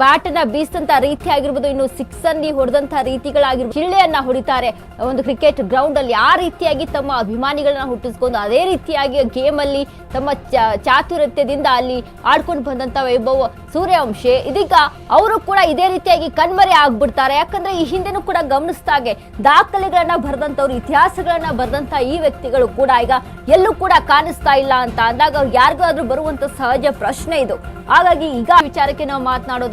ಬ್ಯಾಟನ್ನ ಬೀಸಿದಂತ ರೀತಿ ಆಗಿರ್ಬೋದು ಇನ್ನು ಸಿಕ್ಸ್ ಅಲ್ಲಿ ಹೊಡೆದಂತ ರೀತಿಗಳಾಗಿರ್ಬೋದು ಚಿಳ್ಳೆಯನ್ನ ಹೊಡಿತಾರೆ. ಒಂದು ಕ್ರಿಕೆಟ್ ಗ್ರೌಂಡ್ ಅಲ್ಲಿ ಆ ರೀತಿಯಾಗಿ ತಮ್ಮ ಅಭಿಮಾನಿಗಳನ್ನ ಹುಟ್ಟಿಸ್ಕೊಂಡು ಅದೇ ರೀತಿಯಾಗಿ ಗೇಮ್ ಅಲ್ಲಿ ತಮ್ಮ ಚಾತುರ್ಯದಿಂದ ಅಲ್ಲಿ ಆಡ್ಕೊಂಡು ಬಂದಂತ ವೈಭವ ಸೂರ್ಯವಂಶಿ. ಇದೀಗ ಅವರು ಕೂಡ ಇದೇ ರೀತಿಯಾಗಿ ಕಣ್ಮರೆ ಆಗ್ಬಿಡ್ತಾರೆ. ಯಾಕಂದ್ರೆ ಈ ಹಿಂದೆನೂ ಕೂಡ ಗಮನಿಸಿದಾಗೆ ದಾಖಲೆಗಳನ್ನ ಬರೆದಂತವ್ರು ಇತಿಹಾಸಗಳನ್ನ ಬರೆದಂತ ಈ ವ್ಯಕ್ತಿಗಳು ಕೂಡ ಈಗ ಎಲ್ಲೂ ಕೂಡ ಕಾಣಿಸ್ತಾ ಇಲ್ಲ ಅಂತ ಅಂದಾಗ ಯಾರಿಗಾದ್ರೂ ಬರುವಂತ ಸಹಜ ಪ್ರಶ್ನೆ ಇದು. ಹಾಗಾಗಿ ಈಗ ವಿಚಾರಕ್ಕೆ ನಾವು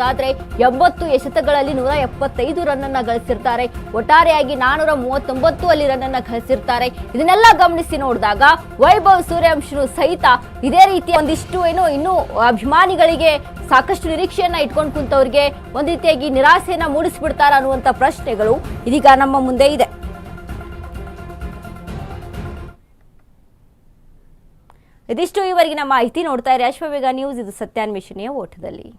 ಮಾತನಾಡೋದಾದ್ರೆ ಎಂಬತ್ತು ಎಸೆತಗಳಲ್ಲಿ ನೂರ ಎಪ್ಪತ್ತೈದು ರನ್ ಗಳಿಸಿರ್ತಾರೆ. ಒಟ್ಟಾರೆಯಾಗಿ ನಾನೂರ ಮೂವತ್ತೊಂಬತ್ತು ಅಲ್ಲಿ ರನ್ ಅನ್ನ ಗಳಿಸಿರ್ತಾರೆ. ಇದನ್ನೆಲ್ಲ ಗಮನಿಸಿ ನೋಡಿದಾಗ ವೈಭವ್ ಸೂರ್ಯವಂಶನು ಸಹಿತ ಇದೇ ರೀತಿ ಒಂದಿಷ್ಟು ಏನು ಇನ್ನು ಅಭಿಮಾನಿಗಳಿಗೆ ಸಾಕಷ್ಟು ನಿರೀಕ್ಷೆಯನ್ನ ಇಟ್ಕೊಂಡು ಕುಂತವ್ರಿಗೆ ಒಂದ್ ರೀತಿಯಾಗಿ ನಿರಾಸೆಯನ್ನ ಮೂಡಿಸ್ಬಿಡ್ತಾರ ಅನ್ನುವಂತ ಪ್ರಶ್ನೆಗಳು ಇದೀಗ ನಮ್ಮ ಮುಂದೆ ಇದೆ. ಇದಿಷ್ಟು ಈವರೆಗಿನ ಮಾಹಿತಿ ನೋಡ್ತಾ ಇರಿ. ಅಶ್ವವೇಗ ನ್ಯೂಸ್, ಇದು ಸತ್ಯಾನ್ವೇಷಣೆಯ ಓಟದಲ್ಲಿ.